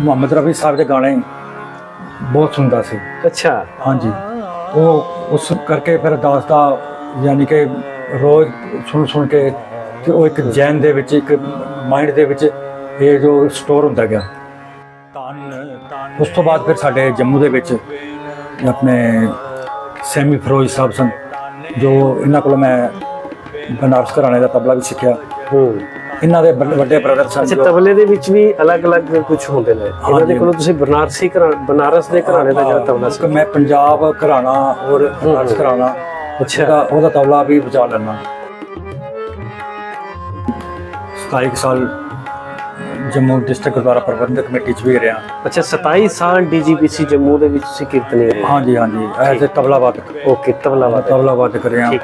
ਮੁਹੰਮਦ ਰਫੀ ਸਾਹਿਬ ਦੇ ਗਾਣੇ ਬਹੁਤ ਸੁਣਦਾ ਸੀ। ਅੱਛਾ। ਹਾਂਜੀ। ਉਹ ਉਸ ਕਰਕੇ ਫਿਰ ਦਾਸ ਦਾ ਯਾਨੀ ਕਿ ਰੋਜ਼ ਸੁਣ ਸੁਣ ਕੇ ਤੇ ਉਹ ਇੱਕ ਜੈਨ ਦੇ ਵਿੱਚ ਇੱਕ ਮਾਈਂਡ ਦੇ ਵਿੱਚ ਇਹ ਜੋ ਸਟੋਰ ਹੁੰਦਾ ਗਿਆ। ਉਸ ਤੋਂ ਬਾਅਦ ਫਿਰ ਸਾਡੇ ਜੰਮੂ ਦੇ ਵਿੱਚ ਆਪਣੇ ਸੈਮੀ ਫਰੋਜ਼ ਸਾਹਿਬ ਸਨ ਜੋ ਇਹਨਾਂ ਕੋਲ ਮੈਂ ਬਨਾਰਸ ਘਰਾਣੇ ਦਾ ਤਬਲਾ ਵੀ ਸਿੱਖਿਆ। ਹੂੰ। ਇਹਨਾਂ ਦੇ ਵੱਡੇ- ਬ੍ਰਦਰ ਸਨ ਅੱਛਾ ਤਬਲੇ ਦੇ ਵਿੱਚ ਵੀ ਅਲੱਗ-ਅਲੱਗ ਕੁਝ ਹੁੰਦੇ ਨੇ। ਇਹਨਾਂ ਦੇ। ਕੋਲੋਂ ਤੁਸੀਂ ਬਨਾਰਸੀ ਬਨਾਰਸ ਦੇ ਘਰਾਣੇ ਦਾ ਜਿਹੜਾ ਤਬਲਾ ਸੀ। ਮੈਂ ਪੰਜਾਬ ਘਰਾਣਾ ਔਰ ਬਨਾਰਸ ਘਰਾਣਾ ਅੱਛਾ। ਉਹਦਾ ਤਬਲਾ ਵੀ ਵਜਾ ਲੈਣਾ 27 ਕੁ ਸਾਲ ਜੰਮੂ ਡਿਸਟ੍ਰਿਕਟ ਗੁਰਦੁਆਰਾ ਪ੍ਰਬੰਧਕ ਕਮੇਟੀ ਚ ਵੀ ਰਿਹਾ। ਅੱਛਾ 27 ਸਾਲ ਡੀਜੀਪੀਸੀ ਜੰਮੂ ਦੇ ਵਿੱਚ ਤੁਸੀਂ ਕੀਰਤਨੀ ਹਾਂਜੀ ਹਾਂਜੀ ਐਜ਼ ਅ ਤਬਲਾ ਵਾਦਕ ਓਕੇ ਤਬਲਾ ਵਾਦਕ ਤਬਲਾ ਵਾਦਕ ਰਿਹਾ। ਠੀਕ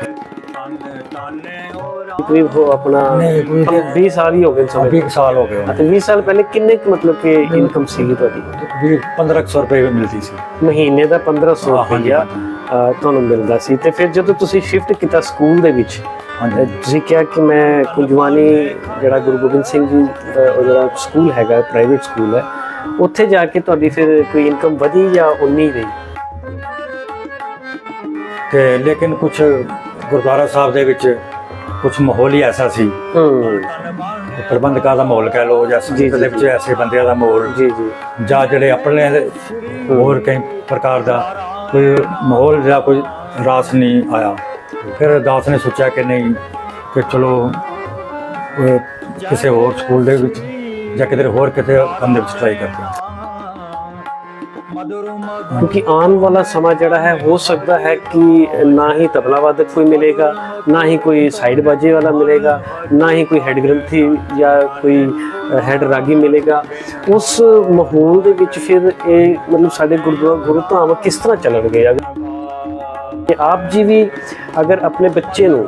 ਕਰੀਬ ਹੋ ਆਪਣਾ ਨਹੀਂ, ਕੋਈ ਦੇ- 20 ਸਾਲ ਹੀ ਹੋ ਗਏ ਸਮਝ 20 ਕੁ ਸਾਲ ਹੋ ਗਏ ਅਤੇ 20 ਸਾਲ ਪਹਿਲੇ ਕਿੰਨੇ ਕੁ ਮਤਲਬ ਕਿ ਇਨਕਮ ਸੀਗੀ ਤੁਹਾਡੀ? ਵੀ 1500 ਰੁਪਏ ਮਿਲਦੀ ਸੀ। ਮਹੀਨੇ ਦਾ 1500 ਹਾਂ, ਹਾਂਜੀ, ਰੁਪਇਆ ਅਹ, ਤੁਹਾਨੂੰ ਮਿਲਦਾ ਸੀ। ਤੇ ਫਿਰ ਜਦੋਂ ਤੁਸੀਂ ਸ਼ਿਫਟ ਕੀਤਾ ਸਕੂਲ ਦੇ ਵਿੱਚ ਹਾਂਜੀ। ਤੁਸੀਂ ਕਿਹਾ ਕਿ ਮੈਂ ਕੁੰਜਵਾਨੀ ਜਿਹੜਾ ਗੁਰੂ ਗੋਬਿੰਦ ਸਿੰਘ ਜੀ ਦਾ ਉਹ ਜਿਹੜਾ ਸਕੂਲ ਹੈਗਾ ਪ੍ਰਾਈਵੇਟ ਸਕੂਲ ਹੈ ਉੱਥੇ ਜਾ ਕੇ ਤੁਹਾਡੀ ਫਿਰ ਕੋਈ ਇਨਕਮ ਵਧੀ ਜਾਂ ਉਨੀ ਰਹੀ? ਤੇ ਲੇਕਿਨ ਕੁਝ ਗੁਰਦੁਆਰਾ ਸਾਹਿਬ ਦੇ ਵਿੱਚ ਕੁਝ ਮਾਹੌਲ ਹੀ ਐਸਾ ਸੀ। ਹੂੰ। ਪ੍ਰਬੰਧਕਾਂ ਦਾ ਮਾਹੌਲ ਕਹਿ ਲਓ ਜਾਂ ਸੰਗੀਤ ਦੇ ਵਿੱਚ ਐਸੇ ਬੰਦਿਆਂ ਦਾ ਮਾਹੌਲ ਜੀ ਜੀ। ਜਾਂ ਜਿਹੜੇ ਆਪਣੇ ਹੋਰ ਕਈ ਪ੍ਰਕਾਰ ਦਾ ਕੋਈ ਮਾਹੌਲ ਜਾਂ ਕੋਈ ਰਾਸ ਨਹੀਂ ਆਇਆ। ਫਿਰ ਦਾਸ ਨੇ ਸੋਚਿਆ ਕਿ ਨਹੀਂ ਕਿ ਚਲੋ ਕਿਸੇ ਹੋਰ ਸਕੂਲ ਦੇ ਵਿੱਚ ਜਾਂ ਕਿਤੇ ਹੋਰ ਕਿਤੇ ਕੰਮ ਦੇ ਵਿੱਚ ਟਰਾਈ ਕਰਦੇ ਹਾਂ। ਕਿਉਂਕਿ ਆਉਣ ਵਾਲਾ ਸਮਾਂ ਜਿਹੜਾ ਹੈ, ਹੋ ਸਕਦਾ ਹੈ ਕਿ ਨਾ ਹੀ ਤਬਲਾ ਵਾਦਕ ਕੋਈ ਮਿਲੇਗਾ, ਨਾ ਹੀ ਕੋਈ ਸਾਈਡ ਬਾਜੇ ਵਾਲਾ ਮਿਲੇਗਾ, ਨਾ ਹੀ ਕੋਈ ਹੈਡ ਗ੍ਰੰਥੀ ਜਾਂ ਕੋਈ ਹੈਡ ਰਾਗੀ ਮਿਲੇਗਾ। ਉਸ ਮਾਹੌਲ ਦੇ ਵਿੱਚ ਫਿਰ ਇਹ ਮਤਲਬ ਸਾਡੇ ਗੁਰਦੁਆਰਾ ਗੁਰੂ ਧਾਮ ਕਿਸ ਤਰ੍ਹਾਂ ਚੱਲਣਗੇ? ਅਗਰ ਕਿ ਆਪ ਜੀ ਵੀ ਅਗਰ ਆਪਣੇ ਬੱਚੇ ਨੂੰ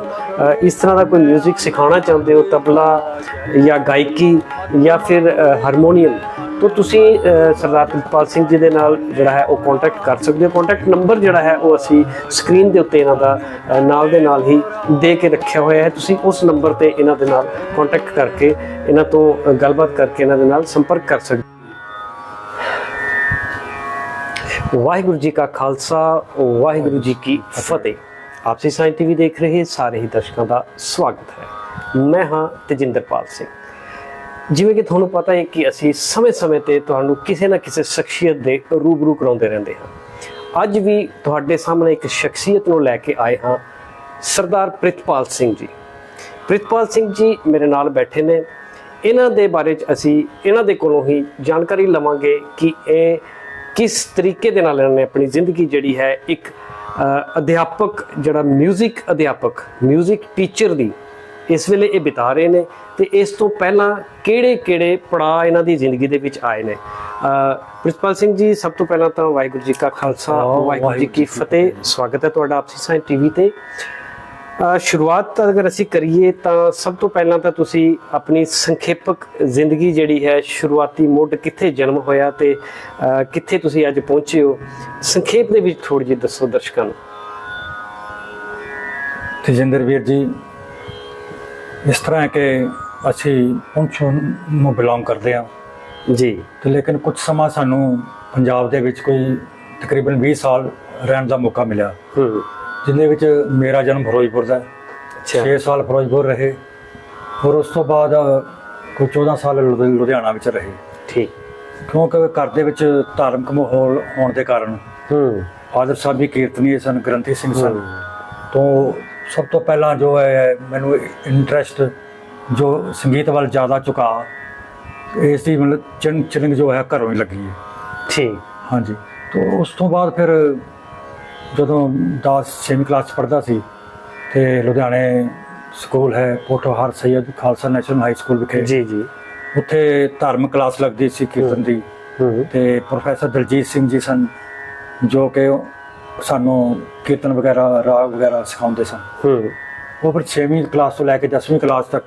ਇਸ ਤਰ੍ਹਾਂ ਦਾ ਕੋਈ 뮤직 ਸਿਖਾਉਣਾ ਚਾਹੁੰਦੇ ਹੋ, ਤਬਲਾ ਜਾਂ ਗਾਇਕੀ ਜਾਂ ਫਿਰ ਹਾਰਮੋਨੀਅਮ ਤਾਂ ਤੁਸੀਂ ਅ, ਸਰਦਾਰ ਪ੍ਰਿਤਪਾਲ ਸਿੰਘ ਜੀ ਦੇ ਨਾਲ ਜਿਹੜਾ ਹੈ ਉਹ ਕੰਟੈਕਟ ਕਰ ਸਕਦੇ ਹੋ। ਕੰਟੈਕਟ ਨੰਬਰ ਜਿਹੜਾ ਹੈ ਉਹ ਅਸੀਂ ਸਕਰੀਨ ਦੇ ਉੱਤੇ ਇਹਨਾਂ ਦਾ ਨਾਲ ਦੇ ਨਾਲ ਹੀ ਦੇ ਕੇ ਰੱਖਿਆ ਹੋਇਆ ਹੈ। ਤੁਸੀਂ ਉਸ ਨੰਬਰ ਤੇ ਇਹਨਾਂ ਦੇ ਨਾਲ ਕੰਟੈਕਟ ਕਰਕੇ ਇਹਨਾਂ ਤੋਂ ਗੱਲਬਾਤ ਕਰਕੇ ਇਹਨਾਂ ਦੇ ਨਾਲ ਸੰਪਰਕ ਕਰ ਸਕਦੇ ਵਾਹਿਗੁਰੂ ਜੀ ਕਾ ਖਾਲਸਾ ਵਾਹਿਗੁਰੂ ਜੀ ਕੀ ਫਤਿਹ। ਆਪਸੀ ਸਾਇੰਸ ਟੀਵੀ ਦੇਖ ਰਹੇ ਸਾਰੇ ਹੀ ਦਰਸ਼ਕਾਂ ਦਾ ਸਵਾਗਤ ਹੈ। ਮੈਂ ਹਾਂ ਤੇਜਿੰਦਰਪਾਲ ਸਿੰਘ। ਜਿਵੇਂ ਕਿ ਤੁਹਾਨੂੰ ਪਤਾ ਹੈ ਕਿ ਅਸੀਂ ਸਮੇਂ-ਸਮੇਂ ਤੇ ਤੁਹਾਨੂੰ ਕਿਸੇ ਨਾ ਕਿਸੇ ਸ਼ਖਸੀਅਤ ਦੇ ਰੂਬਰੂ ਕਰਾਉਂਦੇ ਰਹਿੰਦੇ ਹਾਂ ਅੱਜ ਵੀ ਤੁਹਾਡੇ ਸਾਹਮਣੇ ਇੱਕ ਸ਼ਖਸੀਅਤ ਨੂੰ ਲੈ ਕੇ ਆਏ ਹਾਂ ਸਰਦਾਰ ਪ੍ਰਿਤਪਾਲ ਸਿੰਘ ਜੀ ਪ੍ਰਿਤਪਾਲ ਸਿੰਘ ਜੀ ਮੇਰੇ ਨਾਲ ਬੈਠੇ ਨੇ ਇਹਨਾਂ ਦੇ ਬਾਰੇ ਚ ਅਸੀਂ ਇਹਨਾਂ ਦੇ ਕੋਲੋਂ ਹੀ ਜਾਣਕਾਰੀ ਲਵਾਂਗੇ ਕਿ ਇਹ ਕਿਸ ਤਰੀਕੇ ਦੇ ਨਾਲ ਇਹਨਾਂ ਨੇ ਆਪਣੀ ਜ਼ਿੰਦਗੀ ਜਿਹੜੀ ਹੈ ਇੱਕ ਅ, ਅਧਿਆਪਕ ਜਿਹੜਾ 뮤직 ਅਧਿਆਪਕ 뮤직 ਟੀਚਰ ਦੀ ਇਸ ਵੇਲੇ ਇਹ ਬਿਤਾ ਰਹੇ ਨੇ ਤੇ ਇਸ ਤੋਂ ਪਹਿਲਾਂ ਕਿਹੜੇ-ਕਿਹੜੇ ਪੜਾਅ ਇਹਨਾਂ ਦੀ ਜ਼ਿੰਦਗੀ ਦੇ ਵਿੱਚ ਆਏ ਨੇ? ਅ, ਪ੍ਰਿਤਪਾਲ ਸਿੰਘ ਜੀ ਸਭ ਤੋਂ ਪਹਿਲਾਂ ਤਾਂ ਵਾਹਿਗੁਰੂ ਜੀ ਕਾ ਖਾਲਸਾ ਵਾਹਿਗੁਰੂ ਜੀ ਕੀ ਫਤਿਹ। ਸਵਾਗਤ ਹੈ ਤੁਹਾਡਾ ਆਪਸੀ ਸਾਇੰਸ ਟੀਵੀ ਤੇ। ਅ, ਸ਼ੁਰੂਆਤ ਅਗਰ ਅਸੀਂ ਕਰੀਏ ਤਾਂ ਸਭ ਤੋਂ ਪਹਿਲਾਂ ਤਾਂ ਤੁਸੀਂ ਆਪਣੀ ਸੰਖੇਪਕ ਜ਼ਿੰਦਗੀ ਜਿਹੜੀ ਹੈ ਸ਼ੁਰੂਆਤੀ ਮੁੱਢ ਕਿੱਥੇ ਜਨਮ ਹੋਇਆ ਤੇ ਕਿੱਥੇ ਤੁਸੀਂ ਅੱਜ ਪਹੁੰਚੇ ਹੋ? ਸੰਖੇਪ ਦੇ ਵਿੱਚ ਥੋੜੀ ਜਿਹੀ ਦੱਸੋ ਦਰਸ਼ਕਾਂ ਨੂੰ। ਤੇਜਿੰਦਰ ਵੀਰ ਜੀ ਇਸ ਤਰ੍ਹਾਂ ਹੈ ਕਿ ਅਸੀਂ ਪੁੰਛ ਨੂੰ ਬਿਲੋਂਗ ਕਰਦੇ ਹਾਂ। ਜੀ। ਤੇ ਲੇਕਿਨ ਕੁਝ ਸਮਾਂ ਸਾਨੂੰ ਪੰਜਾਬ ਦੇ ਵਿੱਚ ਕੋਈ ਤਕਰੀਬਨ 20 ਸਾਲ ਰਹਿਣ ਦਾ ਮੌਕਾ ਮਿਲਿਆ। ਹੂੰ। ਜਿੰਦੇ ਵਿੱਚ ਮੇਰਾ ਜਨਮ ਫਿਰੋਜ਼ਪੁਰ ਦਾ ਹੈ। ਅੱਛਾ। 6 ਸਾਲ ਫਿਰੋਜ਼ਪੁਰ ਰਹੇ। ਔਰ ਉਸ ਤੋਂ ਬਾਅਦ ਕੋਈ 14 ਸਾਲ ਲੁਧਿ- ਲੁਧਿਆਣਾ ਵਿੱਚ ਰਹੇ। ਠੀਕ। ਕਿਉਂਕਿ ਘਰ ਦੇ ਵਿੱਚ ਧਾਰਮਿਕ ਮਾਹੌਲ ਹੋਣ ਦੇ ਕਾਰਨ ਹੂੰ। ਫਾਦਰ ਸਾਹਿਬ ਵੀ ਕੀਰਤਨੀਏ ਸਨ ਗ੍ਰੰਥੀ ਸਿੰਘ ਸਨ। ਤੋਂ ਸਭ ਤੋਂ ਪਹਿਲਾਂ ਜੋ ਹੈ ਮੈਨੂੰ ਇੰਟਰਸਟ ਜੋ ਸੰਗੀਤ ਵੱਲ ਜ਼ਿਆਦਾ ਝੁਕਾ ਇਸ ਦੀ ਮਤਲਬ ਚਿੰਗ ਚਿਲਿੰਗ ਜੋ ਹੈ ਘਰੋਂ ਹੀ ਲੱਗੀ ਹੈ। ਠੀਕ। ਹਾਂਜੀ। ਤੋਂ ਉਸ ਤੋਂ ਬਾਅਦ ਫਿਰ ਜਦੋਂ 10 ਛੇਵੀਂ ਕਲਾਸ 'ਚ ਪੜ੍ਹਦਾ ਸੀ ਤੇ ਲੁਧਿਆਣੇ ਸਕੂਲ ਹੈ Potohar Syed Khalsa national high school ਵਿਖੇ। ਜੀ ਜੀ। ਉੱਥੇ ਧਾਰਮਿਕ ਕਲਾਸ ਲੱਗਦੀ ਸੀ ਕੀਰਤਨ ਦੀ। ਤੇ ਪ੍ਰੋਫੈਸਰ ਦਲਜੀਤ ਸਿੰਘ ਜੀ ਸਨ ਜੋ ਕਿ ਸਾਨੂੰ ਕੀਰਤਨ ਵਗੈਰਾ ਰਾਗ ਵਗੈਰਾ ਸਿਖਾਉਂਦੇ ਸਨ। ਹੂੰ। ਉਹ ਫਿਰ 6ਵੀਂ ਕਲਾਸ ਤੋਂ ਲੈ ਕੇ 10ਵੀਂ ਕਲਾਸ ਤੱਕ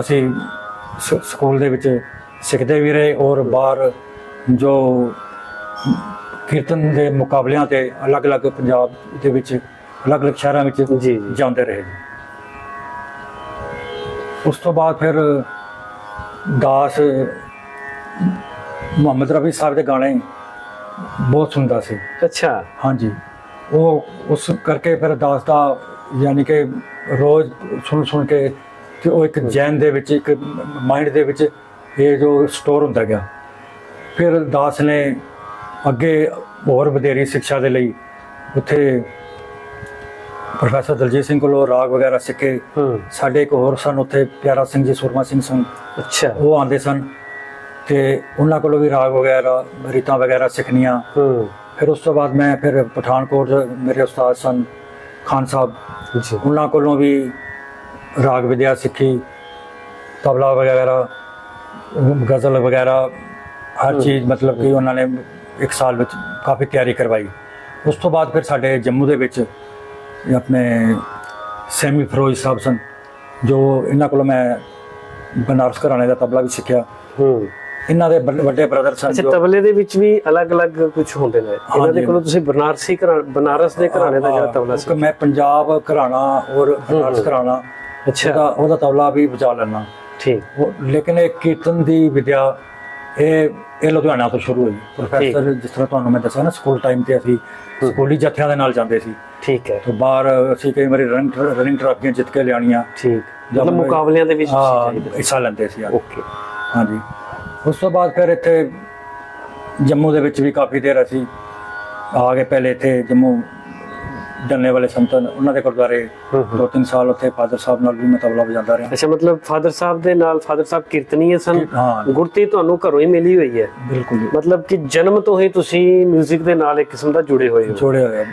ਅਸੀਂ ਸ- ਸਕੂਲ ਦੇ ਵਿੱਚ ਸਿੱਖਦੇ ਵੀ ਰਹੇ ਔਰ ਬਾਹਰ ਜੋ ਕੀਰਤਨ ਦੇ ਮੁਕਾਬਲਿਆਂ ਤੇ ਅਲੱਗ-ਅਲੱਗ ਪੰਜਾਬ ਦੇ ਵਿੱਚ ਅਲੱਗ-ਅਲੱਗ ਸ਼ਹਿਰਾਂ ਵਿੱਚ ਜੀ ਜੀ। ਜਾਂਦੇ ਰਹੇ। ਉਸ ਤੋਂ ਬਾਅਦ ਫਿਰ ਦਾਸ ਮੁਹੰਮਦ ਰਫੀ ਸਾਹਿਬ ਦੇ ਗਾਣੇ ਬਹੁਤ ਸੁਣਦਾ ਸੀ। ਅੱਛਾ। ਹਾਂਜੀ। ਉਹ ਉਸ ਕਰਕੇ ਫਿਰ ਦਾਸ ਦਾ ਯਾਨੀ ਕਿ ਰੋਜ਼ ਸੁਣ ਸੁਣ ਕੇ ਤੇ ਉਹ ਇੱਕ ਜੈਨ ਦੇ ਵਿੱਚ ਇੱਕ ਮਾਈਂਡ ਦੇ ਵਿੱਚ ਇਹ ਜੋ ਸਟੋਰ ਹੁੰਦਾ ਗਿਆ। ਫਿਰ ਦਾਸ ਨੇ ਅੱਗੇ ਹੋਰ ਵਧੇਰੀ ਸਿੱਖਿਆ ਦੇ ਲਈ ਉੱਥੇ ਪ੍ਰੋਫੈਸਰ ਦਲਜੀਤ ਸਿੰਘ ਕੋਲੋਂ ਰਾਗ ਵਗੈਰਾ ਸਿੱਖੇ ਸਾਡੇ ਇੱਕ ਹੋਰ ਸਨ ਉੱਥੇ ਪਿਆਰਾ ਸਿੰਘ ਜੀ ਸੁਰਮਾ ਸਿੰਘ ਸਨ। ਅੱਛਾ। ਉਹ ਆਉਂਦੇ ਸਨ। ਤੇ ਉਹਨਾਂ ਕੋਲੋਂ ਵੀ ਰਾਗ ਵਗੈਰਾ ਰੀਤਾਂ ਵਗੈਰਾ ਸਿੱਖਣੀਆਂ। ਹੂੰ। ਫਿਰ ਉਸ ਤੋਂ ਬਾਅਦ ਮੈਂ ਫਿਰ ਪਠਾਨਕੋਟ ਮੇਰੇ ਉਸਤਾਦ ਸਨ ਖਾਨ ਸਾਹਿਬ। ਜੀ ਉਹਨਾਂ ਕੋਲੋਂ ਵੀ ਰਾਗ ਵਿਦਿਆ ਸਿੱਖੀ ਤਬਲਾ ਵਗੈਰਾ ਗਜ਼ਲ ਵਗੈਰਾ ਹਰ ਚੀਜ਼ ਮਤਲਬ ਕਿ ਉਹਨਾਂ ਨੇ ਇੱਕ ਸਾਲ ਵਿੱਚ ਕਾਫੀ ਤਿਆਰੀ ਕਰਵਾਈ। ਉਸ ਤੋਂ ਬਾਅਦ ਫਿਰ ਸਾਡੇ ਜੰਮੂ ਦੇ ਵਿੱਚ ਆਪਣੇ ਸੈਮੀ ਫਰੋਜ਼ ਸਾਹਿਬ ਸਨ ਜੋ ਇਹਨਾਂ ਕੋਲੋਂ ਮੈਂ ਬਨਾਰਸ ਘਰਾਣੇ ਦਾ ਤਬਲਾ ਵੀ ਸਿੱਖਿਆ। ਹੂੰ। ਇਹਨਾਂ ਦੇ ਵੱਡੇ- ਬ੍ਰਦਰ ਸਨ ਅੱਛਾ ਜੋ ਤਬਲੇ ਦੇ ਵਿੱਚ ਵੀ ਅਲੱਗ-ਅਲੱਗ ਕੁਝ ਹੁੰਦੇ ਨੇ। ਇਹਨਾਂ ਦੇ। ਕੋਲੋਂ ਤੁਸੀਂ ਬਨਾਰਸੀ ਬਨਾਰਸ ਦੇ ਘਰਾਣੇ ਦਾ ਜਿਹੜਾ ਤਬਲਾ ਸੀ। ਮੈਂ ਪੰਜਾਬ ਘਰਾਣਾ ਔਰ ਬਨਾਰਸ ਘਰਾਣਾ ਅੱਛਾ। ਉਹਦਾ ਤਬਲਾ ਵੀ ਵਜਾ ਲੈਣਾ ਠੀਕ। ਲੇਕਿਨ ਇਹ ਕੀਰਤਨ ਦੀ ਵਿਦਿਆ ਇਹ ਇਹ ਲੁਧਿਆਣਾ ਤੋਂ ਸ਼ੁਰੂ ਹੋਈ। ਪ੍ਰੋਫੈਸਰ ਜਿਸ ਤਰ੍ਹਾਂ ਤੁਹਾਨੂੰ ਮੈਂ ਦੱਸਿਆ ਨਾ ਸਕੂਲ ਟਾਈਮ ਤੇ ਅਸੀਂ ਸਕੂਲੀ ਜੱਥਿਆਂ ਦੇ ਨਾਲ ਜਾਂਦੇ ਸੀ। ਠੀਕ ਹੈ। ਤੇ ਬਾਹਰ ਅਸੀਂ ਕਈ ਵਾਰੀ ਰਨਿੰਗ ਰਨਿੰਗ ਟਰਾਫੀਆਂ ਜਿੱਤ ਕੇ ਲਿਆਣੀਆਂ ਠੀਕ। ਮਤਲਬ ਮੁਕਾਬਲਿਆਂ ਦੇ ਵਿੱਚ ਹਿੱਸਾ ਲੈਂਦੇ ਸੀ। ਓਕੇ। ਹਾਂਜੀ। ਉਸ ਤੋਂ ਬਾਅਦ ਫਿਰ ਇੱਥੇ ਜੰਮੂ ਦੇ ਵਿੱਚ ਵੀ ਕਾਫੀ ਦੇਰ ਅਸੀਂ ਆ ਗਏ, ਪਹਿਲੇ ਇੱਥੇ ਜੰਮੂ ਡੰਨੇ ਵਾਲੇ ਸੰਤਨ ਉਹਨਾਂ ਦੇ ਗੁਰਦੁਆਰੇ ਦੋ ਤਿੰਨ ਸਾਲ ਉੱਥੇ ਫਾਦਰ ਸਾਹਿਬ ਨਾਲ ਵੀ ਮੈਂ ਤਬਲਾ ਵਜਾਉਂਦਾ ਰਿਹਾ। ਅੱਛਾ ਮਤਲਬ ਫਾਦਰ ਸਾਹਿਬ ਦੇ ਨਾਲ ਫਾਦਰ ਸਾਹਿਬ ਕੀਰਤਨੀਏ ਸਨ? ਗੁਰਤੀ ਤੁਹਾਨੂੰ ਘਰੋਂ ਹੀ ਮਿਲੀ ਹੋਈ ਹੈ? ਬਿਲਕੁਲ। ਮਤਲਬ ਕਿ ਜਨਮ ਤੋਂ ਹੀ ਤੁਸੀਂ 뮤직 ਦੇ ਨਾਲ ਇੱਕ ਕਿਸਮ ਦਾ ਜੁੜੇ ਹੋਏ ਹੋ। ਜੋੜੇ ਹੋਏ।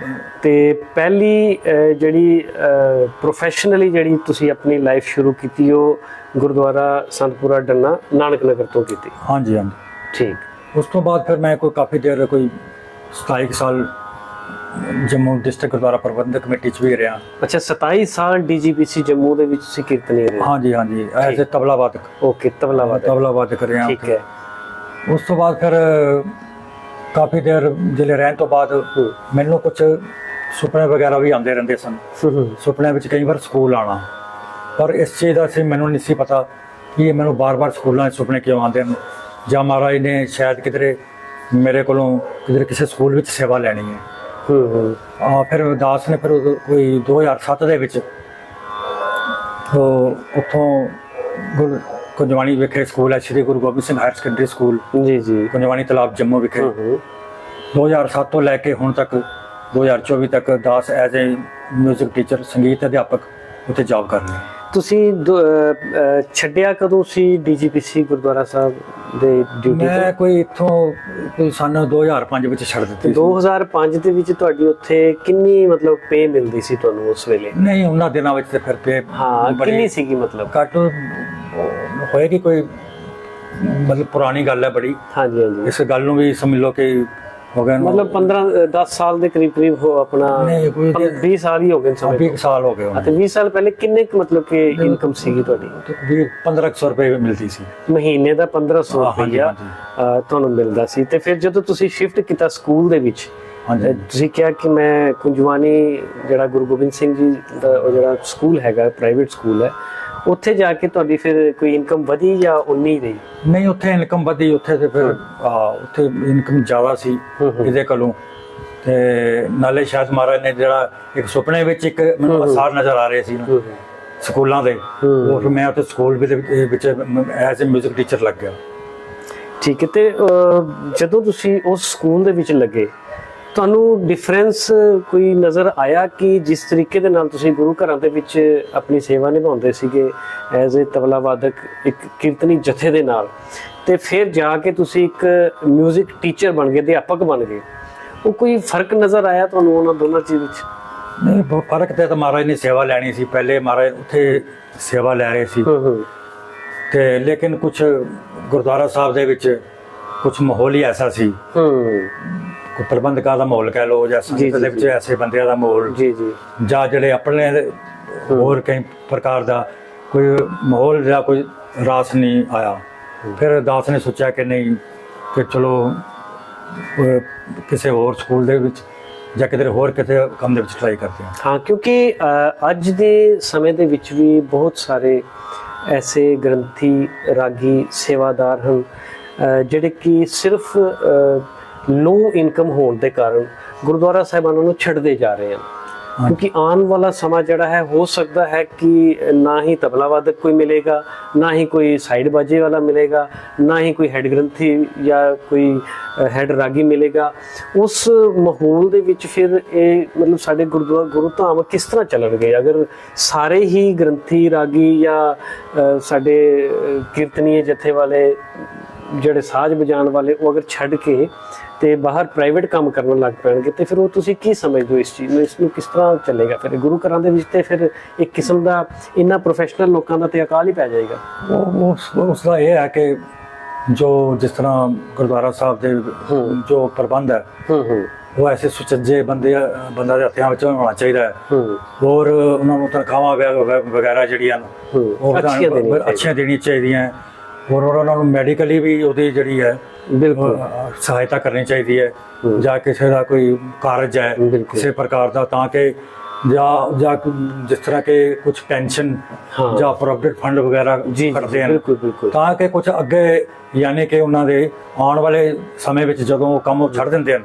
ਤੇ ਪਹਿਲੀ ਜਿਹੜੀ ਪ੍ਰੋਫੈਸ਼ਨਲੀ ਜਿਹੜੀ ਤੁਸੀਂ ਆਪਣੀ ਲਾਈਫ ਸ਼ੁਰੂ ਕੀਤੀ ਉਹ ਗੁਰਦੁਆਰਾ ਸੰਤਪੁਰਾ ਡੰਨਾ ਨਾਨਕ ਨਗਰ ਤੋਂ ਕੀਤੀ? ਹਾਂਜੀ ਹਾਂਜੀ। ਠੀਕ। ਉਸ ਤੋਂ ਬਾਅਦ ਫਿਰ ਮੈਂ ਕੋਈ ਕਾਫੀ ਦੇਰ ਕੋਈ 27 ਕੁ ਸਾਲ ਜੰਮੂ ਡਿਸਟ੍ਰਿਕਟ ਗੁਰਦੁਆਰਾ ਪ੍ਰਬੰਧਕ ਕਮੇਟੀ ਚ ਵੀ ਰਿਹਾ। ਅੱਛਾ 27 ਸਾਲ ਡੀਜੀਪੀਸੀ ਜੰਮੂ ਦੇ ਵਿੱਚ ਤੁਸੀਂ ਕੀਰਤਨੀ ਰਹੇ। ਹਾਂਜੀ ਹਾਂਜੀ। ਐਜ਼ ਅ ਤਬਲਾ ਵਾਦਕ। ਓਕੇ ਤਬਲਾ ਵਾਦਕ। ਤਬਲਾ ਵਾਦਕ ਰਿਹਾ ਠੀਕ ਹੈ। ਉਸ ਤੋਂ ਬਾਅਦ ਫਿਰ ਕਾਫੀ ਦੇਰ ਜ਼ਿਲ੍ਹੇ ਰਹਿਣ ਤੋਂ ਬਾਅਦ ਮੈਨੂੰ ਕੁਝ ਸੁਪਨੇ ਵਗੈਰਾ ਵੀ ਆਉਂਦੇ ਰਹਿੰਦੇ ਸਨ। ਹੂੰ ਸੁਪਨਿਆਂ ਵਿੱਚ ਕਈ ਵਾਰ ਸਕੂਲ ਆਣਾ ਪਰ ਇਸ ਚੀਜ਼ ਦਾ ਸੀ ਮੈਨੂੰ ਨਹੀਂ ਸੀ ਪਤਾ ਕਿ ਇਹ ਮੈਨੂੰ ਬਾਰ-ਬਾਰ ਸਕੂਲਾਂ ਦੇ ਸੁਪਨੇ ਕਿਉਂ ਆਉਂਦੇ ਹਨ। ਜਾਂ ਮਹਾਰਾਜ ਨੇ ਸ਼ਾਇਦ ਕਿਧਰੇ ਮੇਰੇ ਕੋਲੋਂ ਕਿਧਰੇ ਕਿਸੇ ਸਕੂਲ ਵਿੱਚ ਸੇਵਾ ਲੈਣੀ ਹੂੰ। ਆ ਫਿਰ ਦਾਸ ਨੇ ਫਿਰ ਉਦੋਂ ਕੋਈ 2007 ਦੇ ਵਿੱਚ ਉਹ ਉੱਥੋਂ ਗੁਰ ਕੁੰਜਵਾਨੀ ਵਿਖੇ ਸਕੂਲ ਹੈ Sri Guru Gobind Singh higher secondary school. ਜੀ ਜੀ। ਕੁੰਜਵਾਨੀ ਤਲਾਬ ਜੰਮੂ ਵਿਖੇ। ਹੂੰ ਹੂੰ। 2007 ਤੋਂ ਲੈ ਕੇ ਹੁਣ ਤੱਕ 2024 ਤੱਕ ਦਾਸ ਐਜ਼ ਅ 뮤직 ਟੀਚਰ ਸੰਗੀਤ ਅਧਿਆਪਕ ਉੱਥੇ ਜੌਬ ਕਰ ਰਿਹਾ ਤੁਸੀਂ ਛੱਡਿਆ ਕਦੋਂ ਸੀ ਡੀਜੀਪੀਸੀ ਗੁਰਦੁਆਰਾ ਸਾਹਿਬ ਦੇ ਡਿਊਟੀ ਮੈਂ ਕੋਈ ਇੱਥੋਂ ਕੋਈ ਸਨ 2005 ਵਿੱਚ ਛੱਡ ਦਿੱਤੀ ਸੀ। 2005 ਦੇ ਵਿੱਚ ਤੁਹਾਡੀ ਉੱਥੇ ਕਿੰਨੀ ਮਤਲਬ ਪੇ ਮਿਲਦੀ ਸੀ ਤੁਹਾਨੂੰ ਉਸ ਵੇਲੇ? ਨਹੀਂ ਉਹਨਾਂ ਦਿਨਾਂ ਵਿੱਚ ਤੇ ਫਿਰ ਪੇ ਹਾਂ ਕਿੰਨੀ ਸੀਗੀ ਮਤਲਬ? ਘੱਟ ਹੋਏਗੀ ਕੋਈ ਮਤਲਬ ਪੁਰਾਣੀ ਗੱਲ ਹੈ ਬੜੀ। ਹਾਂਜੀ ਹਾਂਜੀ। ਇਸ ਗੱਲ ਨੂੰ ਵੀ ਸਮਝ ਲਓ ਕਿ ਹੋ ਗਏ ਨੂੰ- ਮਤਲਬ 15 10 ਸਾਲ ਦੇ ਕਰੀਬ ਕਰੀਬ ਹੋ ਆਪਣਾ ਨਹੀਂ ਕੋਈ 20 ਸਾਲ ਹੀ ਹੋ ਗਏ ਸਮੇਂ 20 ਸਾਲ ਹੋ ਗਏ ਹਾਂ, ਉਹਨੇ ਤੇ 20 ਸਾਲ ਪਹਿਲੇ ਕਿੰਨੇ ਕੁ ਮਤਲਬ ਕਿ ਇਨਕਮ ਸੀਗੀ ਤੁਹਾਡੀ? ਤੇ ਵੀਹ- 1500 ਰੁਪਏ ਮਿਲਦੀ ਸੀ। ਮਹੀਨੇ ਦਾ 1500 ਹਾਂ, ਹਾਂਜੀ, ਰੁਪਇਆ ਤੁਹਾਨੂੰ ਮਿਲਦਾ ਸੀ। ਤੇ ਫਿਰ ਜਦੋਂ ਤੁਸੀਂ ਸ਼ਿਫਟ ਕੀਤਾ ਸਕੂਲ ਦੇ ਵਿੱਚ ਤੁਸੀਂ ਕਿਹਾ ਕਿ ਮੈਂ ਕੁੰਜਵਾਨੀ ਜਿਹੜਾ ਗੁਰੂ ਗੋਬਿੰਦ ਸਿੰਘ ਜੀ ਦਾ ਉਹ ਜਿਹੜਾ ਸਕੂਲ ਹੈਗਾ ਪ੍ਰਾਈਵੇਟ ਸਕੂਲ ਹੈ ਉੱਥੇ ਜਾ ਕੇ ਤੁਹਾਡੀ ਫਿਰ ਕੋਈ ਇਨਕਮ ਵਧੀ ਜਾਂ ਉਨੀ ਰਹੀ? ਨਹੀਂ ਉੱਥੇ ਇਨਕਮ ਵਧੀ ਉੱਥੇ ਤੇ ਫਿਰ ਆ ਉੱਥੇ ਇਨਕਮ ਜ਼ਿਆਦਾ ਸੀ। ਇਹਦੇ ਕੋਲੋਂ। ਤੇ ਨਾਲੇ ਸ਼ਾਇਦ ਮਹਾਰਾਜ ਨੇ ਜਿਹੜਾ ਇੱਕ ਸੁਪਨੇ ਵਿੱਚ ਇੱਕ ਮੈਨੂੰ ਅਸਾਰ ਨਜ਼ਰ ਆ ਰਹੇ ਸੀ ਸਕੂਲਾਂ ਦੇ। ਉਹ ਫਿਰ ਮੈਂ ਉੱਥੇ ਸਕੂਲ ਦੇ ਵਿੱਚ- ਐਜ਼ ਅ 뮤직 ਟੀਚਰ ਲੱਗ ਗਿਆ ਠੀਕ ਹੈ ਤੇ ਜਦੋਂ ਤੁਸੀਂ ਉਸ ਸਕੂਲ ਦੇ ਵਿੱਚ ਲੱਗੇ ਤੁਹਾਨੂੰ ਡਿਫਰੈਂਸ ਕੋਈ ਨਜ਼ਰ ਆਇਆ ਕਿ ਜਿਸ ਤਰੀਕੇ ਦੇ ਨਾਲ ਤੁਸੀਂ ਗੁਰੂ ਘਰਾਂ ਦੇ ਵਿੱਚ ਆਪਣੀ ਸੇਵਾ ਨਿਭਾਉਂਦੇ ਸੀਗੇ ਐਜ਼ ਅ ਤਬਲਾ ਵਾਦਕ ਇੱਕ ਕੀਰਤਨੀ ਜਥੇ ਦੇ ਨਾਲ? ਤੇ ਫਿਰ ਜਾ ਕੇ ਤੁਸੀਂ ਇੱਕ 뮤직 ਟੀਚਰ ਬਣ ਗਏ ਅਧਿਆਪਕ ਬਣ ਗਏ। ਉਹ ਕੋਈ ਫ਼ਰਕ ਨਜ਼ਰ ਆਇਆ ਤੁਹਾਨੂੰ ਉਹਨਾਂ ਦੋਨਾਂ ਚੀਜ਼ ਵਿੱਚ? ਨਹੀਂ ਫ਼ਰਕ ਤੇ ਤਾਂ ਮਹਾਰਾਜ ਨੇ ਸੇਵਾ ਲੈਣੀ ਸੀ। ਪਹਿਲੇ ਮਹਾਰਾਜ ਉੱਥੇ ਸੇਵਾ ਲੈ ਰਹੇ ਸੀ। ਤੇ ਲੇਕਿਨ ਕੁਝ ਗੁਰਦੁਆਰਾ ਸਾਹਿਬ ਦੇ ਵਿੱਚ ਕੁਝ ਮਾਹੌਲ ਹੀ ਐਸਾ ਸੀ। ਹੂੰ। ਪ੍ਰਬੰਧਕਾਂ ਦਾ ਮਾਹੌਲ ਕਹਿ ਲਓ ਜਾਂ ਸੰਗਤ ਦੇ ਵਿੱਚ ਐਸੇ ਬੰਦਿਆਂ ਦਾ ਮਾਹੌਲ ਜੀ ਜੀ। ਜਾਂ ਜਿਹੜੇ ਆਪਣੇ ਹੋਰ ਕਈ ਪ੍ਰਕਾਰ ਦਾ ਕੋਈ ਮਾਹੌਲ ਜਾਂ ਕੋਈ ਰਾਸ ਨਹੀਂ ਆਇਆ। ਫਿਰ ਦਾਸ ਨੇ ਸੋਚਿਆ ਕਿ ਨਹੀਂ ਕਿ ਚਲੋ ਕਿਸੇ ਹੋਰ ਸਕੂਲ ਦੇ ਵਿੱਚ ਜਾਂ ਕਿਤੇ ਹੋਰ ਕਿਤੇ ਕੰਮ ਦੇ ਵਿੱਚ ਟਰਾਈ ਕਰਦੇ ਹਾਂ। ਹਾਂ ਕਿਉਂਕਿ ਅੱਜ ਦੇ ਸਮੇਂ ਦੇ ਵਿੱਚ ਵੀ ਬਹੁਤ ਸਾਰੇ ਐਸੇ ਗ੍ਰੰਥੀ ਰਾਗੀ ਸੇਵਾਦਾਰ ਹਨ ਜਿਹੜੇ ਕਿ ਸਿਰਫ ਲੋ ਇਨਕਮ ਹੋਣ ਦੇ ਕਾਰਨ ਗੁਰਦੁਆਰਾ ਸਾਹਿਬਾਨਾਂ ਨੂੰ ਛੱਡਦੇ ਜਾ ਰਹੇ ਹਨ। ਕਿਉਂਕਿ ਆਉਣ ਵਾਲਾ ਸਮਾਂ ਜਿਹੜਾ ਹੈ ਹੋ ਸਕਦਾ ਹੈ ਕਿ ਨਾ ਹੀ ਤਬਲਾ ਵਾਦਕ ਕੋਈ ਮਿਲੇਗਾ ਨਾ ਹੀ ਕੋਈ ਸਾਈਡ ਬਾਜੇ ਵਾਲਾ ਮਿਲੇਗਾ ਨਾ ਹੀ ਕੋਈ ਹੈਡ ਗ੍ਰੰਥੀ ਜਾਂ ਕੋਈ ਹੈਡ ਰਾਗੀ ਮਿਲੇਗਾ। ਉਸ ਮਾਹੌਲ ਦੇ ਵਿੱਚ ਫਿਰ ਇਹ ਮਤਲਬ ਸਾਡੇ ਗੁਰਦੁਆਰਾ ਗੁਰੂ ਧਾਮ ਕਿਸ ਤਰ੍ਹਾਂ ਚੱਲਣਗੇ? ਅਗਰ ਸਾਰੇ ਹੀ ਗ੍ਰੰਥੀ ਰਾਗੀ ਜਾਂ ਸਾਡੇ ਕੀਰਤਨੀਏ ਜਥੇ ਵਾਲੇ ਜਿਹੜੇ ਸਾਜ਼ ਵਜਾਉਣ ਵਾਲੇ ਉਹ ਅਗਰ ਛੱਡ ਕੇ ਤੇ ਬਾਹਰ ਪ੍ਰਾਈਵੇਟ ਕੰਮ ਕਰਨ ਲੱਗ ਪੈਣਗੇ ਤੇ ਫਿਰ ਉਹ ਤੁਸੀਂ ਕੀ ਸਮਝਦੇ ਹੋ ਇਸ ਚੀਜ਼ ਨੂੰ? ਇਸ ਨੂੰ ਕਿਸ ਤਰ੍ਹਾਂ ਚੱਲੇਗਾ? ਫਿਰ ਗੁਰੂ ਘਰਾਂ ਦੇ ਵਿੱਚ ਤੇ ਫਿਰ ਇੱਕ ਕਿਸਮ ਦਾ ਇੰਨਾ ਪ੍ਰੋਫੈਸ਼ਨਲ ਲੋਕਾਂ ਦਾ ਤੇ ਅਕਾਲ ਹੀ ਪੈ ਜਾਏਗਾ। ਉਹ ਉਸ ਦਾ ਇਹ ਹੈ ਕਿ ਜੋ ਜਿਸ ਤਰ੍ਹਾਂ ਗੁਰਦੁਆਰਾ ਸਾਹਿਬ ਦੇ ਜੋ ਪ੍ਰਬੰਧ ਹੈ ਹੂੰ ਹੂੰ। ਉਹ ਐਸੇ ਸੁਚੱਜੇ ਬੰਦੇ ਬੰਦਾ ਦੇ ਹੱਥਾਂ ਵਿੱਚ ਹੋਣਾ ਚਾਹੀਦਾ ਹੈ। ਹੂੰ। ਔਰ ਉਹਨਾਂ ਨੂੰ ਤਨਖਾਹਾਂ ਵਗ- ਵਗ- ਵਗੈਰਾ ਜਿਹੜੀਆਂ ਉਹ ਅੱਛੀਆਂ ਦੇਣੀਆਂ ਚਾਹੀਦੀਆਂ ਔਰ ਉਹਨਾਂ ਨੂੰ ਮੈਡੀਕਲੀ ਵੀ ਉਹਦੀ ਜਿਹੜੀ ਹੈ ਬਿਲਕੁਲ। ਸਹਾਇਤਾ ਕਰਨੀ ਚਾਹੀਦੀ ਹੈ ਜਾਂ ਕਿਸੇ ਦਾ ਕੋਈ ਕਾਰਜ ਹੈ। ਕਿਸੇ ਪ੍ਰਕਾਰ ਦਾ ਤਾਂ ਕਿ ਜਾਂ ਜਾਂ ਜਿਸ ਤਰ੍ਹਾਂ ਕਿ ਕੁਝ ਪੈਨਸ਼ਨ। ਜਾਂ ਪ੍ਰੋਵਿਡੈਂਟ ਫੰਡ ਵਗੈਰਾ ਕਰਦੇ ਹਨ। ਤਾਂ ਕਿ ਕੁਝ ਅੱਗੇ ਯਾਨੀ ਕਿ ਉਹਨਾਂ ਦੇ ਆਉਣ ਵਾਲੇ ਸਮੇਂ ਵਿੱਚ ਜਦੋਂ ਉਹ ਕੰਮ ਛੱਡ ਦਿੰਦੇ ਹਨ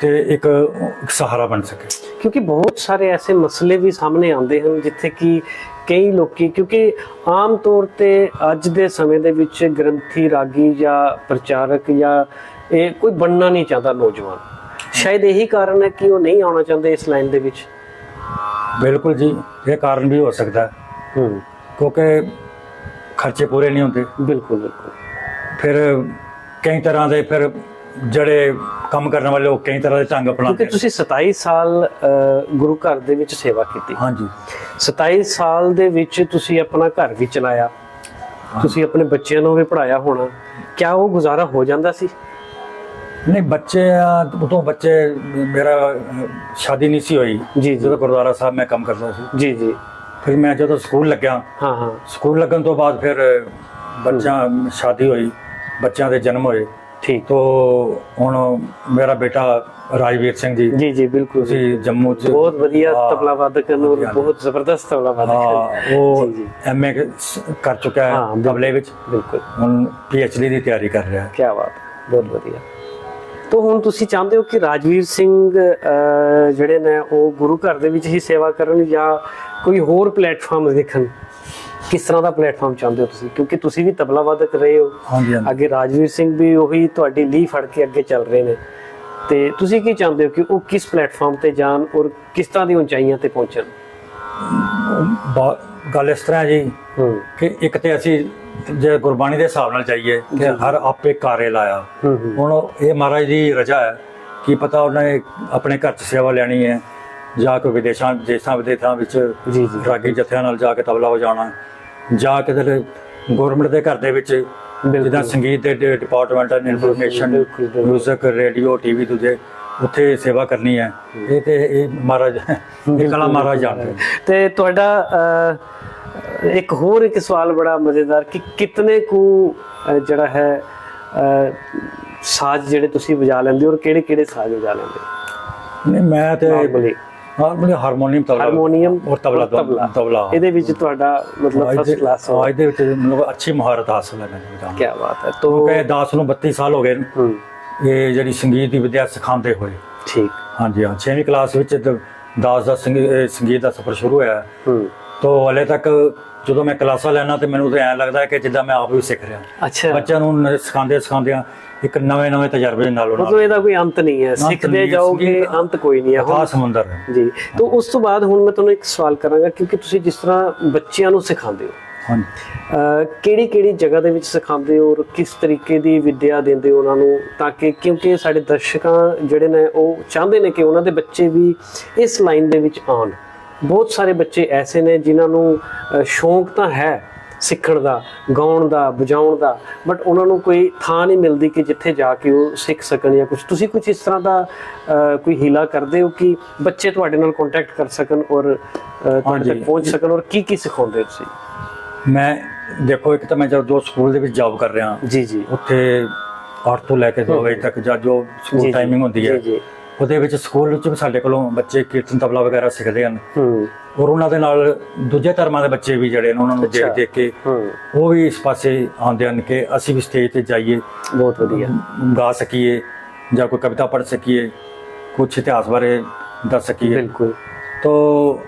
ਤੇ ਇੱਕ ਸਹਾਰਾ ਬਣ ਸਕੇ। ਕਿਉਂਕਿ ਬਹੁਤ ਸਾਰੇ ਐਸੇ ਮਸਲੇ ਵੀ ਸਾਹਮਣੇ ਆਉਂਦੇ ਹਨ ਜਿੱਥੇ ਕਿ ਕਈ ਲੋਕੀ ਕਿਉਂਕਿ ਆਮ ਤੌਰ ਤੇ ਅੱਜ ਦੇ ਸਮੇਂ ਦੇ ਵਿੱਚ ਗ੍ਰੰਥੀ ਰਾਗੀ ਜਾਂ ਪ੍ਰਚਾਰਕ ਜਾਂ ਇਹ ਕੋਈ ਬਣਨਾ ਨਹੀਂ ਚਾਹੁੰਦਾ ਨੌਜਵਾਨ। ਸ਼ਾਇਦ ਇਹੀ ਕਾਰਨ ਹੈ ਕਿ ਉਹ ਨਹੀਂ ਆਉਣਾ ਚਾਹੁੰਦੇ ਇਸ ਲਾਈਨ ਦੇ ਵਿੱਚ। ਬਿਲਕੁਲ ਜੀ ਇਹ ਕਾਰਨ ਵੀ ਹੋ ਸਕਦਾ। ਹੈ। ਹੂੰ ਕਿਉਂਕਿ ਖਰਚੇ ਪੂਰੇ ਨਹੀਂ ਹੁੰਦੇ। ਬਿਲਕੁਲ ਬਿਲਕੁਲ। ਫਿਰ ਕਈ ਤਰ੍ਹਾਂ ਦੇ ਫਿਰ ਜਿਹੜੇ ਕੰਮ ਕਰਨ ਵਾਲੇ ਲੋਕ ਕਈ ਤਰ੍ਹਾਂ ਦੇ ਢੰਗ ਕਿਉਂਕਿ ਅਪਣਾਉਂਦੇ ਹਨ। ਤੁਸੀਂ 27 ਸਾਲ ਗੁਰੂ ਘਰ ਦੇ ਵਿੱਚ ਸੇਵਾ ਕੀਤੀ। ਹਾਂਜੀ। 27 ਸਾਲ ਦੇ ਵਿੱਚ ਤੁਸੀਂ ਆਪਣਾ ਘਰ ਵੀ ਚਲਾਇਆ। ਤੁਸੀਂ ਆਪਣੇ ਬੱਚਿਆਂ ਨੂੰ ਵੀ ਪੜਾਇਆ ਹੋਣਾ। ਕਿਆ ਉਹ ਗੁਜ਼ਾਰਾ ਹੋ ਜਾਂਦਾ ਸੀ? ਨਹੀਂ ਬੱਚੇ ਉਦੋਂ ਬੱਚੇ ਮੇਰਾ ਸ਼ਾਦੀ ਨਹੀਂ ਸੀ ਹੋਈ। ਜੀ ਜੀ। ਜਦੋਂ ਗੁਰਦੁਆਰਾ ਸਾਹਿਬ ਮੈਂ ਕੰਮ ਕਰਦਾ ਸੀ। ਜੀ ਜੀ। ਫਿਰ ਮੈਂ ਜਦੋਂ ਸਕੂਲ ਲੱਗਿਆ ਹਾਂ ਹਾਂ। ਸਕੂਲ ਲੱਗਣ ਤੋਂ ਬਾਅਦ ਫਿਰ ਬੱਚਾ ਸ਼ਾਦੀ ਹੋਈ। ਬੱਚਿਆਂ ਦੇ ਜਨਮ ਹੋਏ। ਠੀਕ। ਤੋ ਹੁਣ ਮੇਰਾ ਬੇਟਾ ਰਾਜਵੀਰ ਸਿੰਘ ਜੀ। ਜੀ ਜੀ ਬਿਲਕੁਲ। ਤੁਸੀਂ ਜੰਮੂ ਚ ਬਹੁਤ ਵਧੀਆ। ਤਬਲਾ ਵਾਦਕ ਹਨ ਔਰ ਬਹੁਤ ਜ਼ਬਰਦਸਤ ਤਬਲਾ ਵਾਦਕ ਹਨ ਉਹ ਜੀ, ਜੀ। ਐਮਏ ਕਰ ਚੁੱਕਾ ਹਾਂ। ਤਬਲੇ ਵਿੱਚ। ਬਿਲਕੁਲ। ਹੁਣ ਪੀਐਚਡੀ ਦੀ ਤਿਆਰੀ ਕਰ ਰਿਹਾ ਹੈ। ਕੀ ਬਾਤ ਬਹੁਤ ਵਧੀਆ। ਤੋਂ ਹੁਣ ਤੁਸੀਂ ਚਾਹੁੰਦੇ ਹੋ ਕਿ ਰਾਜਵੀਰ ਸਿੰਘ ਜਿਹੜੇ ਨੇ ਉਹ ਗੁਰੂ ਘਰ ਦੇ ਵਿੱਚ ਹੀ ਸੇਵਾ ਕਰਨ ਜਾਂ ਕੋਈ ਹੋਰ ਪਲੇਟਫਾਰਮ ਦੇਖਣ? ਕਿਸ ਤਰ੍ਹਾਂ ਦਾ ਪਲੇਟਫਾਰਮ ਚਾਹੁੰਦੇ ਹੋ ਤੁਸੀਂ? ਕਿਉਂਕਿ ਤੁਸੀਂ ਵੀ ਤਬਲਾ ਵਾਦਕ ਰਹੇ ਹੋ। ਹਾਂਜੀ ਹਾਂਜੀ। ਅੱਗੇ ਰਾਜਵੀਰ ਸਿੰਘ ਵੀ ਉਹੀ ਤੁਹਾਡੀ ਲੀਹ ਫੜ ਕੇ ਅੱਗੇ ਚੱਲ ਰਹੇ ਨੇ। ਤੇ ਤੁਸੀਂ ਕੀ ਚਾਹੁੰਦੇ ਹੋ ਕਿ ਉਹ ਕਿਸ ਪਲੇਟਫਾਰਮ ਤੇ ਜਾਣ ਔਰ ਕਿਸ ਤਰ੍ਹਾਂ ਦੀ ਉਚਾਈਆਂ ਤੇ ਪਹੁੰਚਣ? ਗੱਲ ਇਸ ਤਰ੍ਹਾਂ ਜੀ ਕਿ ਇੱਕ ਤੇ ਅਸੀਂ ਜੇ ਗੁਰਬਾਣੀ ਦੇ ਹਿਸਾਬ ਨਾਲ ਚਾਹੀਏ ਕਿ ਹਰ ਆਪੇ ਕਾਰੇ ਲਾਇਆ। ਹੁਣ ਇਹ ਮਹਾਰਾਜ ਦੀ ਰਜਾ ਹੈ। ਕੀ ਪਤਾ ਉਹਨੇ ਆਪਣੇ ਘਰ 'ਚ ਸੇਵਾ ਲੈਣੀ ਹੈ। ਜਾਂ ਕੋਈ ਵਿਦੇਸ਼ਾਂ ਦੇਸ਼ਾਂ ਵਿਦੇਸ਼ਾਂ ਵਿੱਚ ਜੀ ਜੀ। ਰਾਗੀ ਜਥਿਆਂ ਨਾਲ ਜਾ ਕੇ ਤਬਲਾ ਵਜਾਉਣਾ। ਜਾਂ ਕਿਤੇ ਗਵਰਨਮੈਂਟ ਦੇ ਘਰ ਦੇ ਵਿੱਚ ਜਿੱਦਾਂ ਸੰਗੀਤ ਦੇ department and information. Music radio TV ਦੂਜੇ ਉੱਥੇ ਸੇਵਾ ਕਰਨੀ ਹੈ। ਇਹ ਤੇ ਇਹ ਮਹਾਰਾਜ ਇਹ ਕਲਾ ਮਹਾਰਾਜ ਜਾਣਦੇ। ਤੇ ਤੁਹਾਡਾ ਇੱਕ ਹੋਰ ਇੱਕ ਸਵਾਲ ਬੜਾ ਮਜ਼ੇਦਾਰ ਕਿ ਕਿਤਨੇ ਕੁ ਜਿਹੜਾ ਹੈ ਸਾਜ਼ ਜਿਹੜੇ ਤੁਸੀਂ ਵਜਾ ਲੈਂਦੇ ਹੋ ਔਰ ਕਿਹੜੇ ਕਿਹੜੇ ਸਾਜ਼ ਵਜਾ ਲੈਂਦੇ ਨਹੀਂ ਮੈਂ ਤੇ ਹਾਰਮੋਨੀਅਮ ਹਾਰਮੋਨੀਅਮ ਤਬਲਾ। ਹਾਰਮੋਨੀਅਮ ਔਰ ਤਬਲਾ ਤਬਲਾ। ਇਹਦੇ ਵਿੱਚ ਤੁਹਾਡਾ ਮਤਲਬ ਫਸਟ ਕਲਾਸ ਹੋ। ਅੱਜ ਦੇ ਵਿੱਚ ਮਤਲਬ ਅੱਛੀ ਮਹਾਰਤ ਹਾਸਲ ਹੈ ਮੈਨੂੰ ਕੀ ਬਾਤ ਹੈ। ਤੋਂ ਕਿਉਂਕਿ ਦਾਸ ਨੂੰ 32 ਸਾਲ ਹੋ ਗਏ। ਨੇ ਇਹ ਜਿਹੜੀ ਸੰਗੀਤ ਦੀ ਵਿਦਿਆ ਸਿਖਾਉਂਦੇ ਹੋਏ। ਠੀਕ। ਹਾਂਜੀ ਹਾਂ 6ਵੀਂ ਕਲਾਸ ਵਿੱਚ ਦ- ਦਾਸ ਦਾ ਸੰਗੀ- ਇਹ ਸੰਗੀਤ ਦਾ ਸਫ਼ਰ ਸ਼ੁਰੂ ਹੋਇਆ। ਹੂੰ। ਤੋਂ ਹਲੇ ਤੱਕ ਜਦੋਂ ਮੈਂ ਕਲਾਸਾਂ ਲੈਣਾ ਤੇ ਮੈਨੂੰ ਤਾਂ ਐਂ ਲੱਗਦਾ ਕਿ ਜਿੱਦਾਂ ਮੈਂ ਆਪ ਵੀ ਸਿੱਖ ਰਿਹਾ। ਅੱਛਾ। ਬੱਚਿਆਂ ਨੂੰ ਸਿਖਾਉਂਦੇ ਸਿਖਾਉਂਦਿਆਂ ਇੱਕ ਨਵੇਂ ਨਵੇਂ ਤਜਰਬੇ ਦੇ ਨਾਲ ਮਤਲਬ ਉਹਨਾਂ ਇਹਦਾ ਕੋਈ ਅੰਤ ਨਹੀਂ ਹੈ। ਸਿੱਖਦੇ ਹੈ, ਜਾਓਗੇ ਅੰਤ ਕੋਈ ਨਹੀਂ ਹੈ। ਹੁਣ ਅਥਾਹ ਸਮੁੰਦਰ ਹੈ। ਜੀ ਤੋਂ ਉਸ ਤੋਂ ਬਾਅਦ ਹੁਣ ਮੈਂ ਤੁਹਾਨੂੰ ਇੱਕ ਸਵਾਲ ਕਰਾਂਗਾ ਕਿਉਂਕਿ ਤੁਸੀਂ ਜਿਸ ਤਰ੍ਹਾਂ ਬੱਚਿਆਂ ਨੂੰ ਸਿਖਾਉਂਦੇ ਹੋ ਹਾਂਜੀ। ਕਿਹੜੀ ਕਿਹੜੀ ਜਗ੍ਹਾ ਦੇ ਵਿੱਚ ਸਿਖਾਉਂਦੇ ਹੋ ਔਰ ਕਿਸ ਤਰੀਕੇ ਦੀ ਵਿੱਦਿਆ ਦਿੰਦੇ ਹੋ ਉਹਨਾਂ ਨੂੰ ਤਾਂ ਕਿ ਕਿਉਂਕਿ ਸਾਡੇ ਦਰਸ਼ਕਾਂ ਜਿਹੜੇ ਨੇ ਉਹ ਚਾਹੁੰਦੇ ਨੇ ਕਿ ਉਹਨਾਂ ਦੇ ਬੱਚੇ ਵੀ ਇਸ ਲਾਈਨ ਦੇ ਵਿੱਚ ਆਉਣ। ਬਹੁਤ ਸਾਰੇ ਬੱਚੇ ਐਸੇ ਨੇ ਜਿਨ੍ਹਾਂ ਨੂੰ ਸ਼ੌਂਕ ਤਾਂ ਹੈ ਸਿੱਖਣ ਦਾ ਗਾਉਣ ਦਾ ਵਜਾਉਣ ਦਾ ਬਟ ਉਹਨਾਂ ਨੂੰ ਕੋਈ ਥਾਂ ਨਹੀਂ ਮਿਲਦੀ ਕਿ ਜਿੱਥੇ ਜਾ ਕੇ ਉਹ ਸਿੱਖ ਸਕਣ ਜਾਂ ਕੁਝ ਤੁਸੀਂ ਕੁਝ ਇਸ ਤਰ੍ਹਾਂ ਦਾ ਕੋਈ ਹੀਲਾ ਕਰਦੇ ਹੋ ਕਿ ਬੱਚੇ ਤੁਹਾਡੇ ਨਾਲ ਕੰਟੈਕਟ ਕਰ ਸਕਣ ਔਰ ਤੁਹਾਡੇ। ਤੱਕ ਪਹੁੰਚ ਸਕਣ ਔਰ ਕੀ ਕੀ ਸਿਖਾਉਂਦੇ ਤੁਸੀਂ? ਮੈਂ ਦੇਖੋ ਇੱਕ ਤਾਂ ਮੈਂ ਜਦੋਂ ਸਕੂਲ ਦੇ ਵਿੱਚ ਜੌਬ ਕਰ ਰਿਹਾ ਜੀ ਜੀ। ਉੱਥੇ 8 ਤੋਂ ਲੈ ਕੇ 2 ਵਜੇ ਤੱਕ ਜਾਂ ਜੋ ਸਕੂਲ ਟਾਈਮਿੰਗ ਹੁੰਦੀ ਹੈ ਜੀ ਜੀ। ਉਹਦੇ ਵਿੱਚ ਸਕੂਲ ਵਿੱਚ ਵੀ ਸਾਡੇ ਕੋਲੋਂ ਬੱਚੇ ਕੀਰਤਨ ਤਬਲਾ ਵਗੈਰਾ ਸਿੱਖਦੇ ਹਨ। ਹੂੰ। ਔਰ ਉਹਨਾਂ ਦੇ ਨਾਲ ਦੂਜੇ ਧਰਮਾਂ ਦੇ ਬੱਚੇ ਵੀ ਜਿਹੜੇ ਨੇ ਉਹਨਾਂ ਨੂੰ ਦੇਖ। ਦੇਖ ਕੇ ਹੂੰ। ਉਹ ਵੀ ਇਸ ਪਾਸੇ ਆਉਂਦੇ ਹਨ ਕਿ ਅਸੀਂ ਵੀ ਸਟੇਜ ਤੇ ਜਾਈਏ। ਬਹੁਤ ਵਧੀਆ। ਗਾ ਸਕੀਏ ਜਾਂ ਕੋਈ ਕਵਿਤਾ ਪੜ੍ਹ ਸਕੀਏ ਕੁਝ ਇਤਿਹਾਸ ਬਾਰੇ ਦੱਸ ਸਕੀਏ। ਬਿਲਕੁਲ। ਤੋ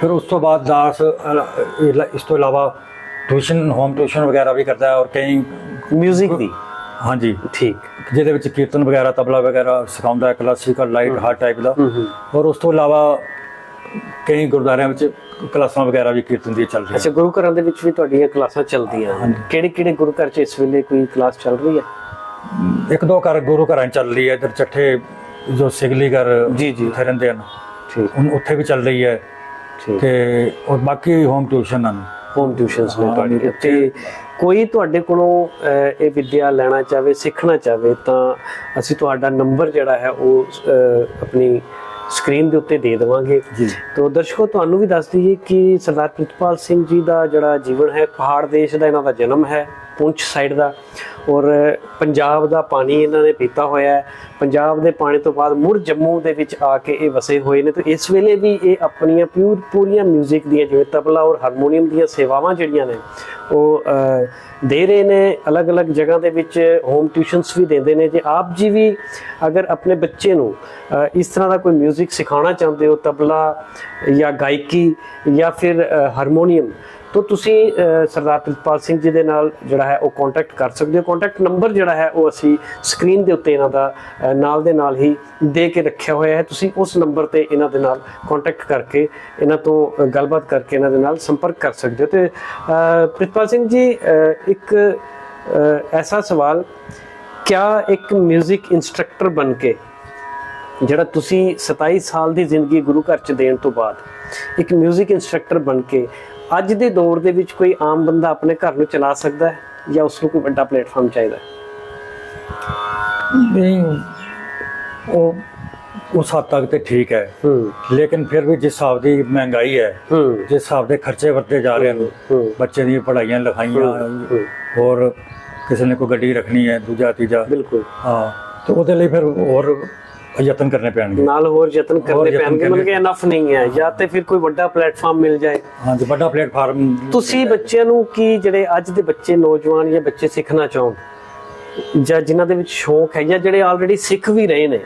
ਫਿਰ ਉਸ ਤੋਂ ਬਾਅਦ ਦਾਸ ਇਸ ਤੋਂ ਇਲਾਵਾ ਟਿਊਸ਼ਨ ਹੋਮ ਟਿਊਸ਼ਨ ਵਗੈਰਾ ਵੀ ਕਰਦਾ ਹੈ ਔਰ ਕਈ 뮤직 ਦੀ। ਹਾਂਜੀ। ਠੀਕ। ਜਿਹਦੇ ਵਿੱਚ ਕੀਰਤਨ ਵਗੈਰਾ ਤਬਲਾ ਵਗੈਰਾ ਸਿਖਾਉਂਦਾ ਹੈ ਕਲਾਸੀਕਲ ਲਾਈਟ ਹਰ ਟਾਈਪ ਦਾ। ਔਰ ਉਸ ਤੋਂ ਇਲਾਵਾ ਕਈ ਗੁਰਦੁਆਰਿਆਂ ਵਿੱਚ ਕਲਾਸਾਂ ਵਗੈਰਾ ਵੀ ਕੀਰਤਨ ਦੀ ਚੱਲ ਰਹੀਆਂ। ਅੱਛਾ ਗੁਰੂ ਘਰਾਂ ਦੇ ਵਿੱਚ ਵੀ ਤੁਹਾਡੀਆਂ ਕਲਾਸਾਂ ਚੱਲਦੀਆਂ। ਹਨ ਕਿਹੜੇ ਕਿਹੜੇ ਗੁਰੂ ਘਰ 'ਚ ਇਸ ਵੇਲੇ ਕੋਈ ਕਲਾਸ ਚੱਲ ਰਹੀ ਹੈ? ਇੱਕ ਦੋ ਘਰ ਗੁਰੂ ਘਰਾਂ 'ਚ ਚੱਲ ਰਹੀ ਹੈ। ਇਧਰ ਚੱਠੇ ਜੋ ਸਿਗਲੀ ਘਰ ਜੀ, ਜੀ। ਉੱਥੇ ਰਹਿੰਦੇ ਹਨ। ਠੀਕ। ਉੱਥੇ ਵੀ ਚੱਲ ਰਹੀ ਹੈ ਠੀਕ। ਤੇ ਔਰ ਬਾਕੀ ਹੋਮ ਟਿਊਸ਼ਨ ਹਨ। ਹੋਮ ਟਿਊਸ਼ਨਸ ਨੇ ਮੇਰੇ ਤੇ ਕੋਈ ਤੁਹਾਡੇ ਕੋਲੋਂ ਇਹ ਵਿਦਿਆ ਲੈਣਾ ਚਾਹਵੇ ਸਿੱਖਣਾ ਚਾਹਵੇ ਤਾਂ ਅਸੀਂ ਤੁਹਾਡਾ ਨੰਬਰ ਜਿਹੜਾ ਹੈ ਉਹ ਆਪਣੀ ਸਕਰੀਨ ਦੇ ਉੱਤੇ ਦੇ ਦੇਵਾਂਗੇ। ਜੀ। ਤੋ ਦਰਸ਼ਕੋ ਤੁਹਾਨੂੰ ਵੀ ਦੱਸ ਦਈਏ ਕਿ ਸਰਦਾਰ ਪ੍ਰਿਤਪਾਲ ਸਿੰਘ ਜੀ ਦਾ ਜਿਹੜਾ ਜੀਵਨ ਹੈ ਪਹਾੜ ਦੇਸ਼ ਦਾ ਇਹਨਾਂ ਦਾ ਜਨਮ ਹੈ ਪੁੰਛ ਸਾਈਡ ਦਾ। ਔਰ ਪੰਜਾਬ ਦਾ ਪਾਣੀ ਇਹਨਾਂ ਨੇ ਪੀਤਾ ਹੋਇਆ ਹੈ ਪੰਜਾਬ ਦੇ ਪਾਣੀ ਤੋਂ ਬਾਅਦ ਮੁੜ ਜੰਮੂ ਦੇ ਵਿੱਚ ਆ ਕੇ ਇਹ ਵਸੇ ਹੋਏ ਨੇ ਤੇ ਇਸ ਵੇਲੇ ਵੀ ਇਹ ਆਪਣੀਆਂ ਪਿਊਰ ਪੂਰੀਆਂ 뮤직 ਦੀਆਂ ਜਿਵੇਂ ਤਬਲਾ ਔਰ ਹਾਰਮੋਨੀਅਮ ਦੀਆਂ ਸੇਵਾਵਾਂ ਜਿਹੜੀਆਂ ਨੇ ਉਹ ਅਹ, ਦੇ ਰਹੇ ਨੇ ਅਲੱਗ-ਅਲੱਗ ਜਗ੍ਹਾ ਦੇ ਵਿੱਚ ਹੋਮ ਟਿਊਸ਼ਨਸ ਵੀ ਦਿੰਦੇ ਨੇ ਜੇ ਆਪ ਜੀ ਵੀ ਅਗਰ ਆਪਣੇ ਬੱਚੇ ਨੂੰ ਅਹ, ਇਸ ਤਰ੍ਹਾਂ ਦਾ ਕੋਈ 뮤직 ਸਿਖਾਉਣਾ ਚਾਹੁੰਦੇ ਹੋ ਤਬਲਾ ਜਾਂ ਗਾਇਕੀ ਜਾਂ ਫਿਰ ਅਹ, ਹਾਰਮੋਨੀਅਮ ਤਾਂ ਤੁਸੀਂ ਅਹ, ਸਰਦਾਰ ਪ੍ਰਿਤਪਾਲ ਸਿੰਘ ਜੀ ਦੇ ਨਾਲ ਜਿਹੜਾ ਹੈ ਉਹ ਕੰਟੈਕਟ ਕਰ ਸਕਦੇ ਹੋ ਕੰਟੈਕਟ ਨੰਬਰ ਜਿਹੜਾ ਹੈ ਉਹ ਅਸੀਂ ਸਕਰੀਨ ਦੇ ਉੱਤੇ ਇਹਨਾਂ ਦਾ ਅਹ, ਨਾਲ ਦੇ ਨਾਲ ਹੀ ਦੇ ਕੇ ਰੱਖਿਆ ਹੋਇਆ ਹੈ ਤੁਸੀਂ ਉਸ ਨੰਬਰ ਤੇ ਇਹਨਾਂ ਦੇ ਨਾਲ ਕੰਟੈਕਟ ਕਰਕੇ ਇਹਨਾਂ ਤੋਂ ਅਹ, ਗੱਲਬਾਤ ਕਰਕੇ ਇਹਨਾਂ ਦੇ ਨਾਲ ਸੰਪਰਕ ਕਰ ਸਕਦੇ ਹੋ ਤੇ ਅਹ, ਪ੍ਰਿਤਪਾਲ ਸਿੰਘ ਜੀ ਅਹ, ਇੱਕ ਅਹ, ਐਸਾ ਸਵਾਲ ਕਿਆ ਇੱਕ 뮤직 ਇਨਸਟ੍ਰਕਟਰ ਬਣ ਕੇ ਜਿਹੜਾ ਤੁਸੀਂ 27 ਸਾਲ ਦੀ ਜ਼ਿੰਦਗੀ ਗੁਰੂ ਘਰ ਚ ਦੇਣ ਤੋਂ ਬਾਅਦ ਇੱਕ 뮤직 ਇਨਸਟ੍ਰਕਟਰ ਬਣ ਕੇ ਅੱਜ ਦੇ ਦੌਰ ਦੇ ਵਿੱਚ ਕੋਈ ਆਮ ਬੰਦਾ ਆਪਣੇ ਘਰ ਨੂੰ ਚਲਾ ਸਕਦਾ ਹੈ ਜਾਂ ਉਸ ਨੂੰ ਕੋਈ ਵੱਡਾ ਪਲੇਟਫਾਰਮ ਚਾਹੀਦਾ? ਨਹੀਂ ਉਹ ਉਸ ਹੱਦ ਤੱਕ ਤੇ ਠੀਕ ਹੈ। ਲੇਕਿਨ ਫਿਰ ਵੀ ਜਿਸ ਹਿਸਾਬ ਦੀ ਮਹਿੰਗਾਈ ਹੈ ਜਿਸ ਹਿਸਾਬ ਦੇ ਖਰਚੇ ਵੱਧਦੇ ਜਾ ਰਹੇ ਹੂੰ। ਬੱਚੇ ਦੀਆਂ ਪੜ੍ਹਾਈਆਂ ਲਿਖਾਈਆਂ। ਹੋਰ ਕਿਸੇ ਨੇ ਕੋਈ ਗੱਡੀ ਰੱਖਣੀ ਹੈ ਦੂਜਾ ਤੀਜਾ। ਬਿਲਕੁਲ। ਹਾਂ ਤੇ ਉਹਦੇ ਲਈ ਫਿਰ ਹੋਰ ਯਤਨ ਕਰਨੇ ਪੈਣਗੇ। ਨਾਲ ਹੋਰ ਯਤਨ ਕਰਨੇ ਪੈਣਗੇ। ਮਤਲਬ ਕਿ ਇਨਫ ਨਹੀਂ ਹੈ। ਜਾਂ ਤੇ ਫਿਰ ਕੋਈ ਵੱਡਾ ਪਲੇਟਫਾਰਮ ਮਿਲ ਜਾਏ। ਹਾਂਜੀ ਵੱਡਾ ਪਲੇਟਫਾਰਮ ਤੁਸੀਂ ਬੱਚਿਆਂ ਨੂੰ ਕੀ ਜਿਹੜੇ ਅੱਜ ਦੇ ਬੱਚੇ ਨੌਜਵਾਨ ਜਾਂ ਬੱਚੇ ਸਿੱਖਣਾ ਚਾਹਣ ਜਾਂ ਜਿਨ੍ਹਾਂ ਦੇ ਵਿੱਚ ਸ਼ੌਂਕ ਹੈ ਜਾਂ ਜਿਹੜੇ ਆਲਰੇਡੀ ਸਿੱਖ ਵੀ ਰਹੇ ਨੇ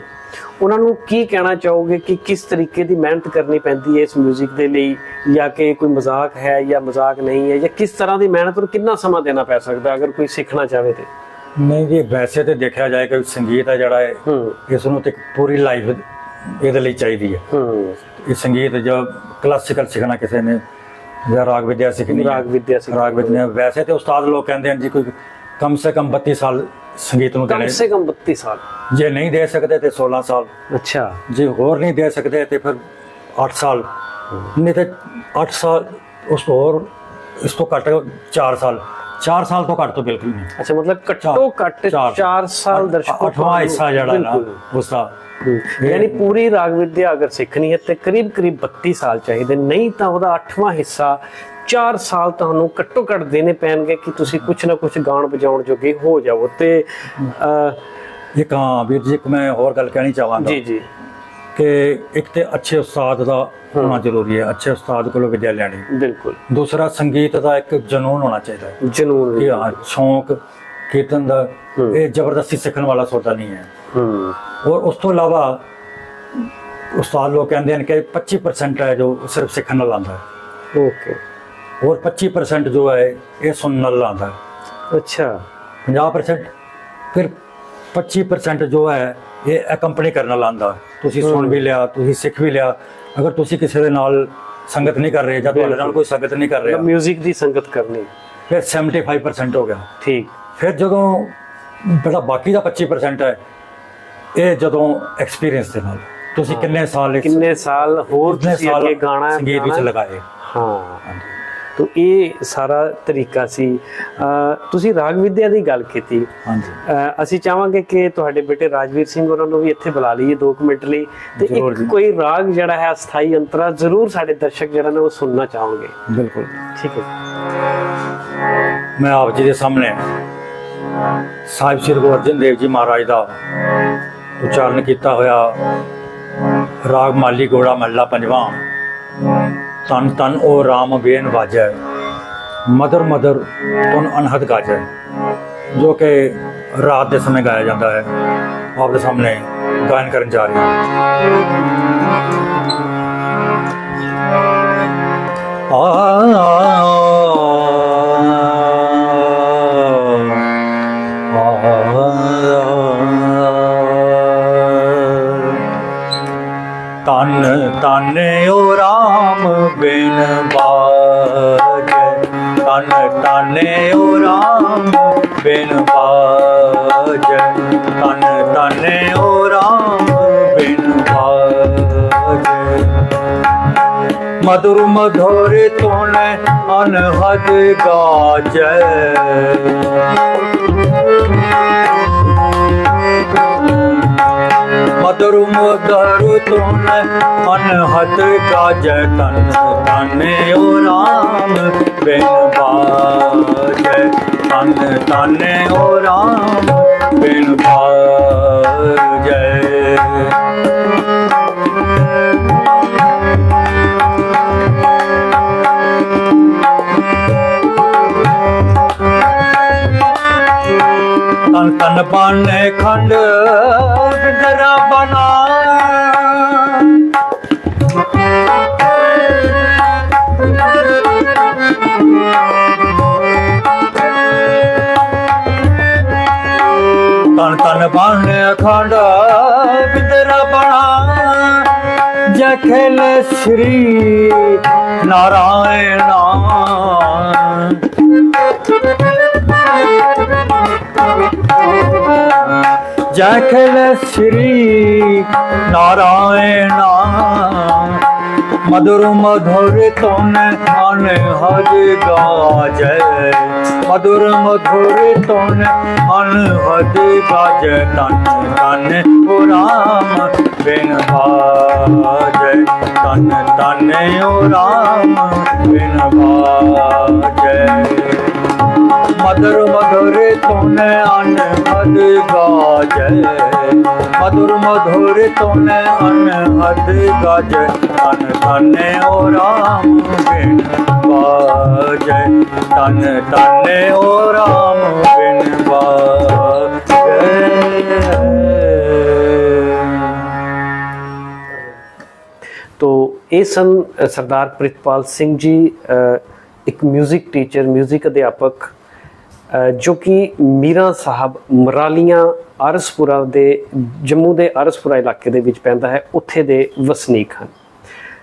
ਉਹਨਾਂ ਨੂੰ ਕੀ ਕਹਿਣਾ ਚਾਹੋਗੇ ਕਿ ਕਿਸ ਤਰੀਕੇ ਦੀ ਮਿਹਨਤ ਕਰਨੀ ਪੈਂਦੀ ਹੈ ਇਸ 뮤직 ਦੇ ਲਈ? ਜਾਂ ਕਿ ਕੋਈ ਮਜ਼ਾਕ ਹੈ ਜਾਂ ਮਜ਼ਾਕ ਨਹੀਂ ਹੈ? ਜਾਂ ਕਿਸ ਤਰ੍ਹਾਂ ਦੀ ਮਿਹਨਤ ਨੂੰ ਕਿੰਨਾ ਸਮਾਂ ਦੇਣਾ ਪੈ ਸਕਦਾ ਅਗਰ ਕੋਈ ਸਿੱਖਣਾ ਚਾਹਵੇ ਤੇ? ਨਹੀਂ ਜੀ ਵੈਸੇ ਤੇ ਦੇਖਿਆ ਜਾਏ ਕਿ ਸੰਗੀਤ ਹੈ ਜਿਹੜਾ ਹੈ। ਇਸ ਨੂੰ ਤੇ ਇੱਕ ਪੂਰੀ ਲਾਈਫ ਇਹਦੇ ਲਈ ਚਾਹੀਦੀ ਹੈ। ਇਹ ਸੰਗੀਤ ਜੋ ਕਲਾਸਿਕਲ ਸਿੱਖਣਾ ਕਿਸੇ ਨੇ ਜਾਂ ਰਾਗ ਵਿਦਿਆ ਸਿੱਖਣੀ ਰਾਗ ਵਿਦਿਆ ਸਿੱਖਣੀ ਰਾਗ ਵਿਦਿਆ। ਵੈਸੇ ਤੇ ਉਸਤਾਦ ਲੋਕ ਕਹਿੰਦੇ ਹਨ ਜੀ ਕੋਈ ਕਮ ਸੇ ਕਮ 32 ਸਾਲ ਸੰਗੀਤ ਨੂੰ ਕਮ ਦੇਣੇ। ਸੇ ਕਮ 32 ਸਾਲ। ਜੇ ਨਹੀਂ ਦੇ ਸਕਦੇ ਤੇ 16 ਸਾਲ। ਅੱਛਾ। ਜੇ ਹੋਰ ਨਹੀਂ ਦੇ ਸਕਦੇ ਤੇ ਫਿਰ 8 ਸਾਲ। ਨਹੀਂ ਤੇ 8 ਸਾਲ ਉਸ ਤੋਂ ਹੋਰ ਇਸ ਤੋਂ ਘੱਟ 4 ਸਾਲ। 4 ਸਾਲ ਤੋਂ ਘੱਟ ਤੋਂ ਬਿਲਕੁਲ ਨਹੀਂ ਅੱਛਾ ਮਤਲਬ ਘੱਟੋ ਘੱਟ ਚਾਰ। 4 ਸਾਲ ਦਰਸ਼ਕੋ ਅੱਠਵਾਂ ਹਿੱਸਾ ਜਿਹੜਾ ਨਾ। ਉਸ ਦਾ। ਯਾਨੀ ਪੂਰੀ ਰਾਗ ਵਿਦਿਆ ਅਗਰ ਸਿੱਖਣੀ ਹੈ ਤੇ ਕਰੀਬ ਕਰੀਬ 32 ਸਾਲ ਚਾਹੀਦੇ ਨਹੀਂ ਤਾਂ ਉਹਦਾ 8ਵਾਂ ਹਿੱਸਾ 4 ਸਾਲ ਤੁਹਾਨੂੰ ਘੱਟੋ ਘੱਟ ਦੇਣੇ ਪੈਣਗੇ ਕਿ ਤੁਸੀਂ ਕੁਝ ਨਾ ਕੁਝ ਗਾਣ ਵਜਾਉਣ ਜੋਗੇ ਹੋ ਜਾਵੋ ਤੇ ਇੱਕ ਹਾਂ ਵੀਰ ਜੀ ਇੱਕ ਮੈਂ ਹੋਰ ਗੱਲ ਕਹਿਣੀ ਚਾਹਾਂਗਾ ਜੀ ਜੀ ਕਿ ਇੱਕ ਤੇ ਅੱਛੇ ਉਸਤਾਦ ਦਾ ਹੋਣਾ ਜ਼ਰੂਰੀ ਹੈ ਅੱਛੇ ਉਸਤਾਦ ਕੋਲੋਂ ਵਿਦਿਆ ਲੈਣੀ। ਬਿਲਕੁਲ। ਦੂਸਰਾ ਸੰਗੀਤ ਦਾ ਇੱਕ ਜਨੂਨ ਹੋਣਾ ਚਾਹੀਦਾ ਹੈ। ਜਨੂਨ ਕਿ ਹਾਂ ਸ਼ੌਂਕ ਕੀਰਤਨ ਦਾ ਇਹ ਜ਼ਬਰਦਸਤੀ ਸਿੱਖਣ ਵਾਲਾ ਸੌਦਾ ਨਹੀਂ ਹੈ। ਹੂੰ। ਔਰ ਉਸ ਤੋਂ ਇਲਾਵਾ ਉਸਤਾਦ ਲੋਕ ਕਹਿੰਦੇ ਹਨ ਕਿ 25% ਹੈ ਜੋ ਸਿਰਫ ਸਿੱਖਣ ਨਾਲ ਆਉਂਦਾ ਹੈ। ਓਕੇ। ਔਰ 25% ਜੋ ਹੈ ਇਹ ਸੁਣਨ ਨਾਲ ਆਉਂਦਾ ਹੈ। ਅੱਛਾ। 50% ਫਿਰ 25% ਜੋ ਹੈ ਇਹ ਅਕੰਪਨੀ ਕਰਨ ਨਾਲ ਆਉਂਦਾ ਹੈ। ਤੁਸੀਂ ਸੁਣ ਵੀ ਲਿਆ ਤੁਸੀਂ ਸਿੱਖ ਵੀ ਲਿਆ। ਅਗਰ ਤੁਸੀਂ ਕਿਸੇ ਦੇ ਨਾਲ ਸੰਗਤ ਨਹੀਂ ਕਰ ਰਹੇ ਜਾਂ ਤੁਹਾਡੇ ਨਾਲ ਕੋਈ ਸੰਗਤ ਨਹੀਂ ਕਰ ਰਿਹਾ ਮਿਊਜ਼ਿਕ ਦੀ ਸੰਗਤ ਕਰਨੀ। ਫਿਰ 75% ਹੋ ਗਿਆ। ਠੀਕ। ਫਿਰ ਜਦੋਂ ਜਿਹੜਾ ਬਾਕੀ ਦਾ 25% ਹੈ ਇਹ ਜਦੋਂ ਐਕਸਪੀਰੀਅੰਸ ਦੇ ਨਾਲ। ਤੁਸੀਂ ਕਿੰਨੇ ਸਾਲ ਕਿੰਨੇ ਸਾਲ ਹੋਰ ਤੁਸੀਂ ਅੱਗੇ ਗਾਣਾ ਸੰਗੀਤ ਵਿੱਚ ਲਗਾਏ? ਹਾਂ। ਤੋ ਇਹ ਸਾਰਾ ਤਰੀਕਾ ਸੀ। ਤੁਸੀਂ ਰਾਗ ਵਿਦਿਆ ਦੀ ਗੱਲ ਕੀਤੀ। ਹਾਂਜੀ। ਅਸੀਂ ਚਾਹਾਂਗੇ ਕਿ ਤੁਹਾਡੇ ਬੇਟੇ ਰਾਜਵੀਰ ਸਿੰਘ ਉਹਨਾਂ ਨੂੰ ਵੀ ਇੱਥੇ ਬੁਲਾ ਲਈਏ 2 ਮਿੰਟ ਲਈ। ਤੇ ਇੱਕ। ਕੋਈ ਰਾਗ ਜਿਹੜਾ ਹੈ ਅਸਥਾਈ ਅੰਤਰਾ ਜ਼ਰੂਰ ਸਾਡੇ ਦਰਸ਼ਕ ਜਿਹੜਾ ਨੇ ਉਹ ਸੁਣਨਾ ਚਾਹਾਂਗੇ। ਬਿਲਕੁਲ। ਠੀਕ ਹੈ ਮੈਂ ਆਪ ਜੀ ਦੇ ਸਾਹਮਣੇ ਸਾਹਿਬ ਸ੍ਰੀ ਗੁਰੂ ਅਰਜਨ ਦੇਵ ਜੀ ਮਹਾਰਾਜ ਦਾ ਉਚਾਰਨ ਕੀਤਾ ਹੋਇਆ ਰਾਗ ਮਾਲੀ ਗੋੜਾ ਮਹੱਲਾ ਪੰਜਵਾਂ। ਤਨ ਤਨ ਉਹ ਰਾਮ ਬੇਨ ਵਾਜੈ ਮਦਰ ਮਦਰ ਤੁਨ ਅਨਹਦ ਗਾਜੈ। ਜੋ ਕਿ ਰਾਤ ਦੇ ਸਮੇਂ ਗਾਇਆ ਜਾਂਦਾ ਹੈ, ਆਪ ਦੇ ਸਾਹਮਣੇ ਗਾਇਨ ਕਰਨ ਜਾ ਰਹੇ। ਹਾਂ ਮధుਰ ਮਧੁਰ ਤੋਨ ਅਨਹਦ ਗਾਜੈ ਮਧੁਰ ਮਧੁਰ ਤੋਨ ਅਨਹਦ ਗਾਜੈ ਤਨ ਤਨ ਓ ਰਾਮ ਬਿਨ ਬਾਜੈ ਤਨ ਤਨ ਓ ਰਾਮ ਬਿਨ ਬਾਜੈ ਤਨ ਤਨ ਪਾਣੇ ਖੰਡ ਬਿਦਰਾ ਬਨਾ ਤਨ ਤਨ ਪਾਣੇ ਖੰਡ ਬਿਦਰਾ ਬਨਾ ਜਖਲ ਸ੍ਰੀ ਨਾਰਾਇਣਾ ਜਖਲ ਸ੍ਰੀ ਨਾਰਾਇਣਾ। ਮధుਰ ਮਧੁਰ ਤੁਨ ਅਨ ਹਜ ਗਾਜੈ। ਮధుਰ ਮਧੁਰ ਤੁਨ ਅਨ ਹਜ ਗਾਜੈ। ਤਨ ਤਨ ਓ ਰਾਮ ਬਿਨ ਬਾਜੈ ਤਨ ਤਨ ਓ ਰਾਮ ਬਿਨ ਬਾਜੈ मधुर मधुर तूने अनहद गाजय मधुर मधुर तूने अनहद गाजय तन तने ओ राम बिन बाजय तन तने ओ राम बिन तो ਇਹ ਸਨ ਸਰਦਾਰ ਪ੍ਰਿਤਪਾਲ ਸਿੰਘ ਜੀ ਇੱਕ 뮤직 ਟੀਚਰ 뮤직 ਅਧਿਆਪਕ ਜੋ ਕਿ ਮੀਰਾ ਸਾਹਿਬ ਮਰਾਲੀਆਂ ਅਰਸਪੁਰਾ ਦੇ, ਜੰਮੂ ਦੇ ਅਰਸਪੁਰਾ ਇਲਾਕੇ ਦੇ ਵਿੱਚ ਪੈਂਦਾ ਹੈ, ਉੱਥੇ ਦੇ ਵਸਨੀਕ ਹਨ।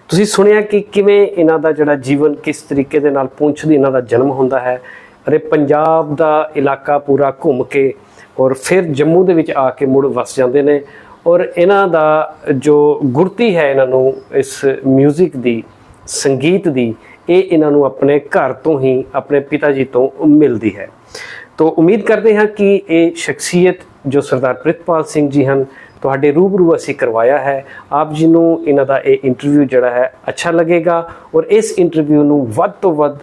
ਤੁਸੀਂ ਸੁਣਿਆ ਕਿ ਕਿਵੇਂ ਇਹਨਾਂ ਦਾ ਜਿਹੜਾ ਜੀਵਨ ਕਿਸ ਤਰੀਕੇ ਦੇ ਨਾਲ ਪਹੁੰਚਦੀ ਇਹਨਾਂ ਦਾ ਜਨਮ ਹੁੰਦਾ ਹੈ? ਅਰੇ, ਪੰਜਾਬ ਦਾ ਇਲਾਕਾ ਪੂਰਾ ਘੁੰਮ ਕੇ ਔਰ ਫਿਰ ਜੰਮੂ ਦੇ ਵਿੱਚ ਆ ਕੇ ਮੁੜ ਵਸ ਜਾਂਦੇ ਨੇ ਔਰ ਇਹਨਾਂ ਦਾ ਜੋ ਗੁਰਤੀ ਹੈ ਇਹਨਾਂ ਨੂੰ, ਇਸ 뮤직 ਦੀ, ਸੰਗੀਤ ਦੀ, ਇਹ ਇਹਨਾਂ ਨੂੰ ਆਪਣੇ ਘਰ ਤੋਂ ਹੀ, ਆਪਣੇ ਪਿਤਾ ਜੀ ਤੋਂ ਮਿਲਦੀ ਹੈ। ਤੋ ਉਮੀਦ ਕਰਦੇ ਹਾਂ ਕਿ ਇਹ ਸ਼ਖਸੀਅਤ ਜੋ ਸਰਦਾਰ ਪ੍ਰਿਤਪਾਲ ਸਿੰਘ ਜੀ ਹਨ, ਤੁਹਾਡੇ ਰੂਬਰੂ ਅਸੀਂ ਕਰਵਾਇਆ ਹੈ। ਆਪ ਜੀ ਨੂੰ ਇਹਨਾਂ ਦਾ ਇਹ ਇੰਟਰਵਿਊ ਜਿਹੜਾ ਹੈ, ਅੱਛਾ ਲੱਗੇਗਾ ਔਰ ਇਸ ਇੰਟਰਵਿਊ ਨੂੰ ਵੱਧ ਤੋਂ ਵੱਧ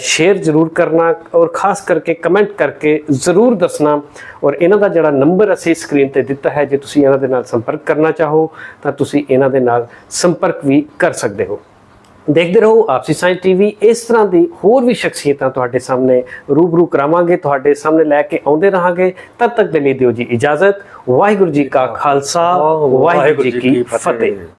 ਸ਼ੇਅਰ ਜ਼ਰੂਰ ਕਰਨਾ ਔਰ ਖਾਸ ਕਰਕੇ ਕਮੈਂਟ ਕਰਕੇ ਜ਼ਰੂਰ ਦੱਸਣਾ ਔਰ ਇਹਨਾਂ ਦਾ ਜਿਹੜਾ ਨੰਬਰ ਅਸੀਂ ਸਕਰੀਨ ਤੇ ਦਿੱਤਾ ਹੈ, ਜੇ ਤੁਸੀਂ ਇਹਨਾਂ ਦੇ ਨਾਲ ਸੰਪਰਕ ਕਰਨਾ ਚਾਹੋ, ਤਾਂ ਤੁਸੀਂ ਇਹਨਾਂ ਦੇ ਨਾਲ ਸੰਪਰਕ ਵੀ ਕਰ ਸਕਦੇ ਹੋ। ਦੇਖਦੇ ਰਹੋ ਆਪਸੀ ਸਾਇੰਸ ਟੀਵੀ ਇਸ ਤਰ੍ਹਾਂ ਦੀ ਹੋਰ ਵੀ ਸ਼ਖਸੀਅਤਾਂ ਤੁਹਾਡੇ ਸਾਹਮਣੇ ਰੂਬਰੂ ਕਰਾਵਾਂਗੇ ਤੁਹਾਡੇ ਸਾਹਮਣੇ ਲੈ ਕੇ ਆਉਂਦੇ ਰਹਾਂਗੇ। ਤਦ ਤੱਕ ਦੇ ਲਈ ਦਿਓ ਜੀ ਇਜਾਜ਼ਤ। ਵਾਹਿਗੁਰੂ ਜੀ ਕਾ ਖਾਲਸਾ ਵਾਹਿਗੁਰੂ ਜੀ ਕੀ ਫਤਿਹ।